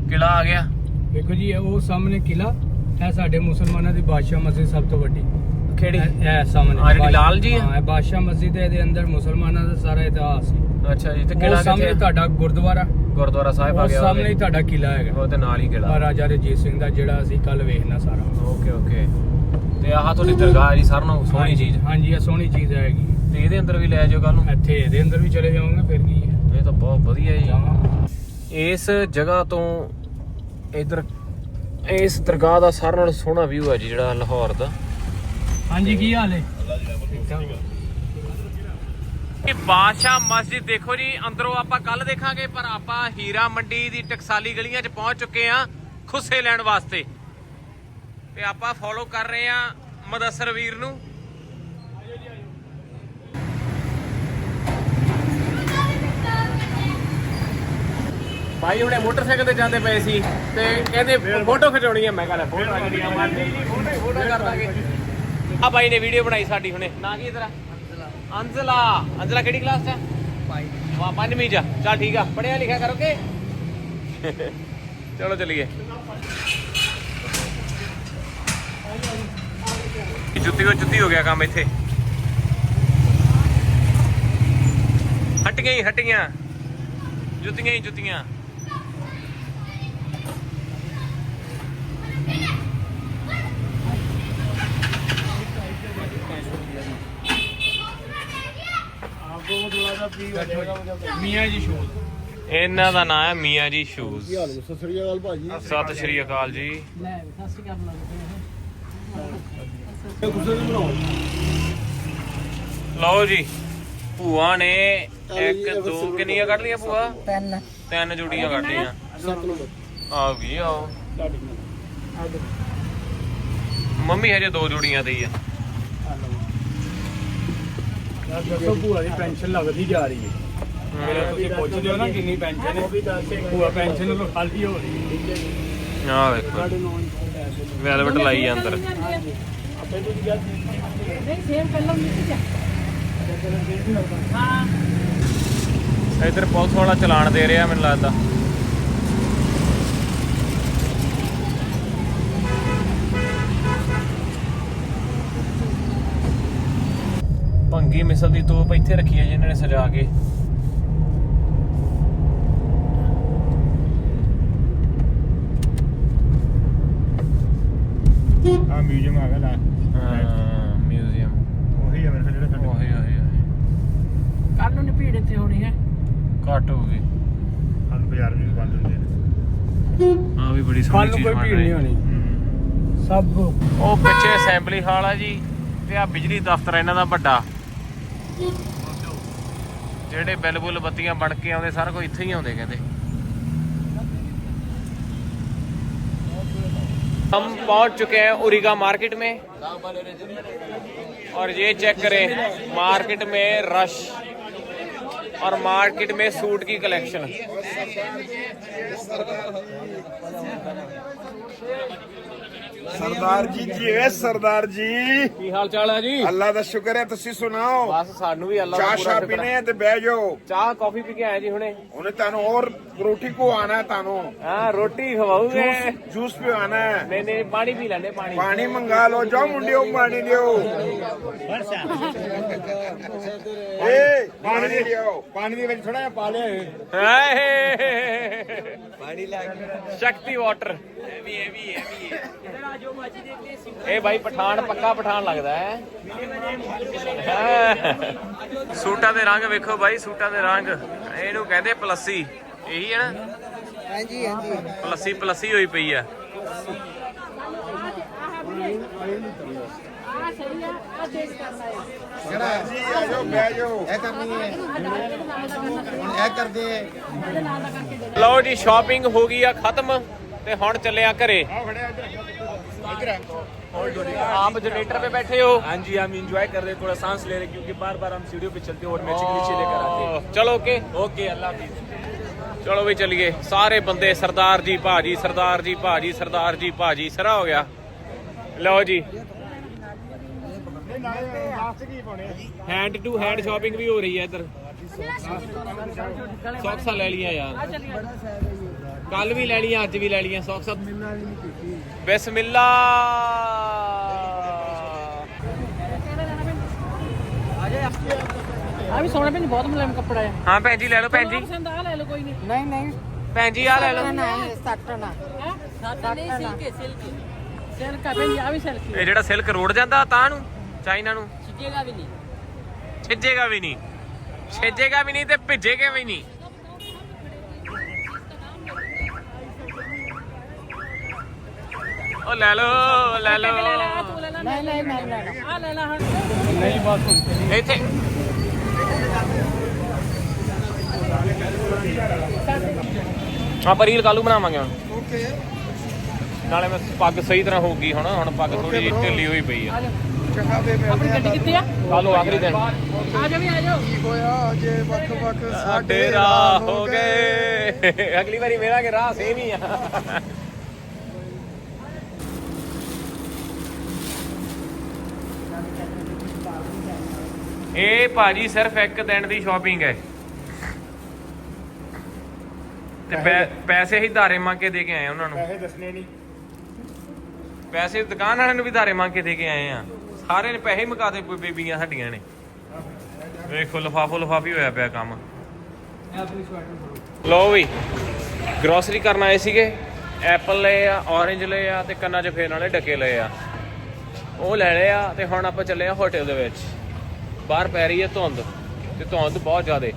ਕਿਲਾ ਆ ਗਿਆ। ਦੇਖੋ ਜੀ ਇਹ ਉਹ ਸਾਹਮਣੇ ਕਿਲਾ ਇਹ ਸਾਡੇ ਮੁਸਲਮਾਨਾਂ ਦੀ ਬਾਦਸ਼ਾਹ ਮਸਜਿਦ ਸਭ ਤੋਂ ਵੱਡੀ। ਕਿਹੜੀ? ਇਹ ਇਹ ਸਾਹਮਣੇ। ਆਹ ਜਿਹੜੀ ਲਾਲ ਜੀ ਹੈ? ਹਾਂ ਇਹ ਬਾਦਸ਼ਾਹ ਮਸਜਿਦ ਹੈ ਇਹਦੇ ਅੰਦਰ ਮੁਸਲਮਾਨਾਂ ਦਾ ਸਾਰਾ ਇਤਿਹਾਸ ਹੈ। ਅੱਛਾ ਜੀ ਤੇ ਉਹ ਕਿਲਾ ਸਾਹਮਣੇ ਕਿੱਥੇ ਤੁਹਾਡਾ ਗੁਰਦੁਆਰਾ। ਗੁਰਦੁਆਰਾ ਸਾਹਿਬ ਆ ਉਹ ਗਿਆ ਸਾਹਮਣੇ ਹੀ ਉਹਦੇ। ਤੁਹਾਡਾ ਕਿਲਾ ਹੈਗਾ। ਉਹ ਤੇ ਨਾਲ ਹੀ ਕਿਲਾ ਮਹਾਰਾਜਾ ਰਣਜੀਤ ਸਿੰਘ ਦਾ ਜਿਹੜਾ ਅਸੀਂ ਕੱਲ ਵੇਖਣਾ ਸਾਰਾ। Okay okay. ਤੇ ਆਹ ਤੁਹਾਡੀ ਦਰਗਾਹ ਜੀ ਸਾਰਿਆਂ ਨਾਲੋਂ ਸੋਹਣੀ ਚੀਜ਼। ਹਾਂਜੀ ਇਹ ਸੋਹਣੀ ਚੀਜ਼ ਹੈਗੀ। ਤੇ ਇਹਦੇ ਅੰਦਰ ਵੀ ਲੈ ਜਾਓ ਕੱਲ ਨੂੰ। ਇੱਥੇ ਇਹਦੇ ਅੰਦਰ ਵੀ ਚਲੇ ਜਾਵਾਂਗੇ ਫਿਰ ਕੀ ਹੈ। ਇਹ ਤਾਂ ਬਹੁਤ ਵਧੀਆ ਜੀ। ਜਾਵਾਂ ਇਸ ਜਗ੍ਹਾ ਤੋਂ ਇਧਰ ਇਸ ਦਰਗਾਹ ਦਾ ਸਾਰਿਆਂ ਨਾਲੋਂ ਸੋਹਣਾ ਵਿਊ ਹੈ ਜੀ ਜਿਹੜਾ ਲਾਹੌਰ ਦਾ। ਹਾਂਜੀ ਕੀ ਹਾਲ ਹੈ? ਇਹ ਬਾਦਸ਼ਾਹ ਮਸਜਿਦ ਦੇਖੋ ਜੀ ਅੰਦਰੋਂ ਆਪਾਂ ਕੱਲ ਦੇਖਾਂਗੇ ਪਰ ਆਪਾਂ ਹੀਰਾ ਮੰਡੀ ਦੀ ਟਕਸਾਲੀ ਗਲੀਆਂ 'ਚ ਪਹੁੰਚ ਚੁੱਕੇ ਆ ਖੁੱਸੇ ਲੈਣ ਵਾਸਤੇ। ਤੇ ਆਪਾਂ ਫੋਲੋ ਕਰ ਰਹੇ ਆ ਮਦਸਰ ਵੀਰ ਨੂੰ। ਭਾਈ ਹੁਣੇ ਮੋਟਰਸਾਈਕਲ ਤੇ ਜਾਂਦੇ ਪਏ ਸੀ ਤੇ ਕਹਿੰਦੇ ਫੋਟੋ ਖਿਚਾਉਣੀ ਹੈ ਮੈਂ ਕਹਿੰਦਾ ਫੋਟੋ ਖਿਚਾਉਣੀ ਮਾਰਦੀ ਜੀ ਫੋਟੋ ਫੋਟੋ ਕਰ ਦਾਂਗੇ ਆ ਬਾਈ ਨੇ ਵੀਡੀਓ ਬਣਾਈ ਸਾਡੀ ਹੁਣੇ। ਨਾਂ ਕੀ ਤੇਰਾ? ਅੰਜਲਾ। ਅੰਜਲਾ ਕਿਹੜੀ ਕਲਾਸ 'ਚ ਹੈ ਵਾਹ, ਪੰਜਵੀਂ 'ਚ ਆ। ਠੀਕ ਆ ਪੜਿਆ ਲਿਖਿਆ ਕਰੋਗੇ ਚਲੋ ਚਲੀਏ। ਜੁੱਤੀ ਉਹ ਜੁੱਤੀ ਹੋ ਗਿਆ ਕੰਮ ਇੱਥੇ। ਹਟੀਆਂ ਹੀ, ਹਟੀਆਂ। ਜੁੱਤੀਆਂ ਹੀ ਜੁੱਤੀਆਂ। ਮੀਆਂ ਜੀ ਸ਼ੋਲ ਇਹਨਾਂ ਦਾ ਨਾਮ ਹੈ ਮੀਆਂ ਜੀ ਸ਼ੂਜ਼। ਸਤਿ ਸ੍ਰੀ ਅਕਾਲ ਭਾਜੀ ਸਤਿ ਸ਼੍ਰੀ ਅਕਾਲ ਜੀ। ਲੈ ਸਤਿ ਸ਼੍ਰੀ ਅਕਾਲ ਲਓ ਜੀ ਭੂਆ ਨੇ ਇੱਕ ਦੋ ਕਿੰਨੀਆਂ ਕੱਢ ਲਈਆਂ ਭੂਆ? ਪੈਨ ਤਿੰਨ ਜੁੜੀਆਂ ਕੱਢ ਲਈਆਂ। ਆ ਵੀ ਆਓ। ਮੰਮੀ ਹਜੇ ਦੋ ਜੁੜੀਆਂ ਹੀ ਆ। ਦੱਸੋ ਭੂਆ ਦੀ ਪੈਨਸ਼ਨ ਲੱਗਦੀ ਜਾ ਰਹੀ ਹੈ। ਮੇਰਾ ਤੁਸੀਂ ਪੁੱਛਦੇ ਹੋ ਨਾ ਕਿੰਨੀ ਪੈਨਸ਼ਨ ਹੈ। ਭੂਆ ਪੈਨਸ਼ਨ ਤੋਂ ਖਾਲੀ ਹੋ ਰਹੀ ਹੈ। ਆ ਵੇਖੋ। ਵੈਲਵਟ ਲਾਈ ਆ ਅੰਦਰ। ਨਹੀਂ ਸੇਮ ਲਓ ਮਿੱਟੀ ਚ ਹਾਂ। ਇੱਧਰ ਪੁਲਿਸ ਵਾਲਾ ਚਲਾਨ ਦੇ ਰਿਹਾ ਮੈਨੂੰ ਲੱਗਦਾ। ਭੰਗੀ ਮਿਸਲ ਦੀ ਤੋਪ ਇੱਥੇ ਰੱਖੀ ਹੈ ਜਿਨ੍ਹਾਂ ਨੇ ਸਜਾ ਕੇ। ਆ ਮਿਊਜ਼ੀਅਮ ਆ ਗਿਆ ਲਾ। ਮਿਊਜ਼ੀਅਮ ਉਹੀ ਆ ਮੇਰੇ ਖਿਆਲ ਜਿਹੜਾ ਸਾਡੇ ਉਹੀ ਉਹੀ ਉਹੀ। ਕੱਲ ਨੂੰ ਨੀ ਭੀੜ ਇੱਥੇ ਹੋਣੀ ਹੈ। ਘੱਟ ਹੋ ਗਈ ਸਾਨੂੰ ਬਾਜ਼ਾਰ ਵੀ ਬੰਦ ਹੁੰਦੇ ਨੇ। ਆ ਵੀ ਬੜੀ ਕੱਲ ਸੋਹਣੀ ਨੂੰ ਚੀਜ਼ ਕੋਈ ਬਣ ਭੀੜ ਰਹੀ। ਨਹੀਂ ਹੋਣੀ ਸਭ ਉਹ ਪਿੱਛੇ ਅਸੈਂਬਲੀ ਹਾਲ ਆ ਜੀ ਤੇ ਆ ਬਿਜਲੀ ਦਫ਼ਤਰ ਇਹਨਾਂ ਦਾ ਵੱਡਾ। ਜਿਹੜੇ ਬਿੱਲ ਬੁੱਲ ਬੱਤੀਆਂ ਬਣ ਕੇ ਆਉਂਦੇ ਸਾਰਾ ਕੁਝ ਇੱਥੇ ਹੀ ਆਉਂਦੇ ਕਹਿੰਦੇ हम पहुंच चुके हैं उरिगा मार्केट में और ये चेक करें मार्केट में रश और मार्केट में सूट की कलेक्शन ਸਰਦਾਰ ਜੀ ਜੀਵੇ ਸਰਦਾਰ ਜੀ? ਕੀ ਹਾਲ ਚਾਲ ਹੈ ਜੀ? ਅੱਲਾ ਦਾ ਸ਼ੁਕਰ ਹੈ ਤੁਸੀਂ ਸੁਣਾਓ? ਬਸ ਸਾਨੂੰ ਵੀ ਅੱਲਾ ਦਾ ਚਾਹ ਪੀਣੇ ਹੈ। ਆ ਤੇ ਬਹਿ ਜਾਓ। ਚਾਹ ਕਾਫੀ ਪੀ ਕੇ ਆਏ ਜੀ ਹੁਣੇ। ਉਹਨੇ ਤੁਹਾਨੂੰ ਹੋਰ ਰੋਟੀ ਕੋ ਆਣਾ ਤੁਹਾਨੂੰ। ਹਾਂ ਰੋਟੀ ਖਵਾਉਗੇ। ਜੂਸ ਪਿਆਣਾ ਹੈ। ਨਹੀਂ ਨਹੀਂ ਪਾਣੀ ਪੀ ਲੈਣੇ ਪਾਣੀ। ਪਾਣੀ ਮੰਗਾ ਲਓ ਜਾਓ ਮੁੰਡਿਓ ਪਾਣੀ ਦਿਓ ਏ ਪਾਣੀ ਦਿਓ ਪਾਣੀ ਦੇ ਵਿੱਚ ਥੋੜਾ ਜਿਹਾ ਪਾ ਲਿਆ ਪਾਣੀ ਲਾ ਸ਼ਕਤੀ ਵਾਟਰ ਇਹ ਵੀ ਇਹ ਵੀ ਇਹ ਵੀ ਇਹ ਭਾਈ ਪਠਾਨ ਪੱਕਾ ਪਠਾਨ ਲੱਗਦਾ ਹੈ। ਸੂਟਾਂ ਦੇ ਰੰਗ ਵੇਖੋ ਭਾਈ ਸੂਟਾਂ ਦੇ ਰੰਗ। ਇਹਨੂੰ ਕਹਿੰਦੇ ਪਲੱਸੀ। ਇਹੀ ਹੈ ਨਾ? ਹਾਂਜੀ ਹਾਂਜੀ। ਪਲੱਸੀ ਪਲੱਸੀ ਹੋਈ ਪਈ ਆ। ਜੀ ਆ। ਜਾਓ ਬਹਿ ਜਾਓ ਇਹ ਕਰਨੀ ਹੈ ਇਹ ਕਰਦੇ ਲਓ ਜੀ ਸ਼ਾਪਿੰਗ ਹੋ ਗਈ ਆ ਖਤਮ ਤੇ ਹੁਣ ਚੱਲਿਆ ਘਰੇ आप जनरेटर पे बैठे हो हाँ जी हम इंजॉय कर रहे हैं थोड़ा सांस ले रहे हैं क्योंकि बार बार हम सीढ़ियों पे चलते हैं और मैचिंग नीचे लेकर आते हैं ਚਲੋ ਓਕੇ ओके अल्लाह हाफिज ਚਲੋ ਵੀ ਚੱਲੀਏ ਸਾਰੇ ਬੰਦੇ ਸਰਦਾਰ ਜੀ ਭਾਜੀ ਸਰਦਾਰ ਜੀ ਭਾਜੀ ਸਰਦਾਰ ਜੀ ਭਾਜੀ ਸਰਾ ਹੋ ਗਿਆ ਲਓ ਜੀ ਹੈਂਡ ਟੂ ਹੈਂਡ ਸ਼ਾਪਿੰਗ ਵੀ ਹੋ ਰਹੀ ਹੈ ਇੱਧਰ। ਸੌਕਸਾਂ ਲੈ ਲਈਆਂ ਯਾਰ। ਕੱਲ ਵੀ ਲੈ ਲਈਆਂ ਅੱਜ ਵੀ ਲੈ ਲਈਆਂ ਸੌਕਸਾਂ ਬਿਸਮਿਲ੍ਲਾ ਆ ਵੀ ਸੋਹਣਾ ਪੈਨ ਬਹੁਤ ਮੁਲਾਇਮ ਕੱਪੜਾ ਹੈ। ਹਾਂ ਭੈਣ ਜੀ ਲੈ ਲਓ ਭੈਣ ਜੀ। ਪਸੰਦ ਆ ਲੈ ਲਓ ਕੋਈ ਨਹੀਂ। ਨਹੀਂ ਨਹੀਂ। ਭੈਣ ਜੀ ਆ ਲੈ ਲਓ। ਸੱਟਣਾ ਨਹੀਂ ਸਿਲਕ ਸਿਲਕ ਸਿਲਕ ਆ ਭੈਣ ਜੀ ਆ ਵੀ ਸਿਲਕ ਇਹ ਜਿਹੜਾ ਸਿਲਕ ਰੋਡ ਜਾਂਦਾ ਤਾਂ ਨੂੰ? ਚਾਈਨਾ ਨੂੰ। ਛਿੱਜੇਗਾ ਵੀ ਨਹੀਂ। ਛੇਜੇਗਾ ਵੀ ਨਹੀਂ। ਛਿੱਜੇਗਾ ਵੀ ਨਹੀਂ ਤੇ ਭਿੱਜੇਗਾ ਵੀ ਨਹੀਂ। ਉਹ ਲੈ ਲੋ ਲੈ ਲੋ ਨਹੀਂ ਆ ਲੈ ਇੱਥੇ। ਆਪਾਂ ਰੀਲ ਕਾਲੂ ਬਣਾਵਾਂਗੇ ਹੁਣ? ਓਕੇ। ਨਾਲੇ ਮੈਂ ਪੱਗ ਸਹੀ ਤਰ੍ਹਾਂ ਹੋ ਗਈ ਹੁਣ ਹੁਣ ਪੱਗ ਥੋੜੀ ਜਿਹੀ ਢਿੱਲੀ ਹੋਈ ਪਈ ਆ। ਆਪਣੀ ਗੱਡੀ ਕਿੱਥੇ ਆ? ਕੱਲੂ ਆਖਰੀ ਦਿਨ। ਆ ਜਾ ਵੀ ਆ ਜਾਓ। ਹੋਇਆ? ਜੇ ਵੱਖ ਵੱਖ ਸਾਡੇ ਰਾਹ ਹੋ ਗਏ। ਅਗਲੀ ਵਾਰੀ ਮੇਰਾ ਕਿ ਰਾਹ ਸੇਮ ਹੀ ਆ। ਇਹ ਭਾਜੀ ਸਿਰਫ ਇੱਕ ਦਿਨ ਦੀ ਸ਼ਾਪਿੰਗ ਹੈ। ਤੇ ਪੈ- ਪੈਸੇ ਹੀ ਧਾਰੇ ਮੰਗ ਕੇ ਦੇ ਕੇ ਆਏ ਉਹਨਾਂ ਨੂੰ। ਪੈਸੇ ਦੱਸਣੇ ਨਹੀਂ। ਪੈਸੇ ਦੁਕਾਨ ਵਾਲਿਆਂ ਨੂੰ ਵੀ ਧਾਰੇ ਮੰਗ ਕੇ ਦੇ ਕੇ ਆਏ ਆ। ਸਾਰੇ ਨੇ ਪੈਸੇ ਹੀ ਮੁਕਾਦੇ ਕੋਈ ਬੇਬੀਆਂ ਸਾਡੀਆਂ ਨੇ। ਵੇਖੋ, ਲਫਾਫੋ ਲਫਾਫੀ ਹੋਇਆ ਪਿਆ ਕੰਮ। ਲੋ ਵੀ ਗਰੋਸਰੀ ਕਰਨ ਆਏ ਸੀਗੇ। ਐਪਲ ਲਏ ਆ ਔਰੇਂਜ ਲਏ ਆ ਤੇ ਕੰਨਾਂ 'ਚ ਫੇਰਨ ਵਾਲੇ ਡੱਕੇ ਲਏ ਆ। ਉਹ ਲੈ ਲਏ ਆ ਤੇ ਹੁਣ ਆਪਾਂ ਚੱਲੇ ਆ ਹੋਟਲ ਦੇ ਵਿੱਚ। ਬਾਹਰ ਪੈ ਰਹੀ ਹੈ ਧੁੰਦ ਤੇ ਧੁੰਦ ਬਹੁਤ ਜ਼ਿਆਦੇ।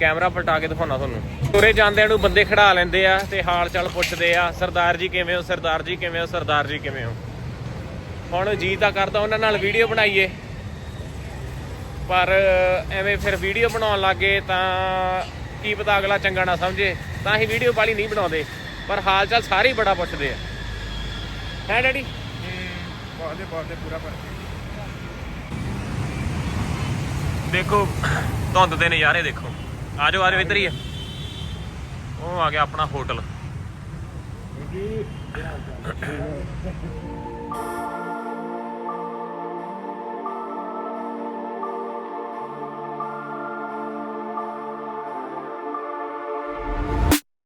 ਕੈਮਰਾ ਪਲਟਾ ਕੇ ਦਿਖਾਉਣਾ ਤੁਹਾਨੂੰ। ਤੁਰੇ ਜਾਂਦਿਆਂ ਨੂੰ ਬੰਦੇ ਖੜਾ ਲੈਂਦੇ ਆ ਤੇ ਹਾਲ ਚਾਲ ਪੁੱਛਦੇ ਆ, ਸਰਦਾਰ ਜੀ ਕਿਵੇਂ ਹੋ, ਸਰਦਾਰ ਜੀ ਕਿਵੇਂ ਹੋ, ਸਰਦਾਰ ਜੀ ਕਿਵੇਂ ਹੋ? ਹੁਣ ਜੀ ਤਾਂ ਕਰਦਾ ਉਹਨਾਂ ਨਾਲ ਵੀਡੀਓ ਬਣਾਈਏ। ਪਰ ਐਵੇਂ ਫਿਰ ਵੀਡੀਓ ਬਣਾਉਣ ਲੱਗੇ ਤਾਂ ਕੀ ਪਤਾ ਅਗਲਾ ਚੰਗਾ ਨਾ ਸਮਝੇ। ਤਾਂ ਹੀ ਵੀਡੀਓ ਵਾਲੀ ਨਹੀਂ ਬਣਾਉਂਦੇ। ਪਰ ਹਾਲ ਚਾਲ ਸਾਰੇ ਹੀ ਬੜਾ ਪੁੱਛਦੇ ਆ। ਹੈ ਡੈਡੀ? ਪੂਰਾ ਦੇਖੋ ਧੁੰਦ ਦੇ ਨਜ਼ਾਰੇ ਦੇਖੋ। ਆ ਜਾਓ ਆ ਜਾਓ ਇੱਧਰ ਹੀ ਆ। ਉਹ ਆ ਗਿਆ ਆਪਣਾ ਹੋਟਲ।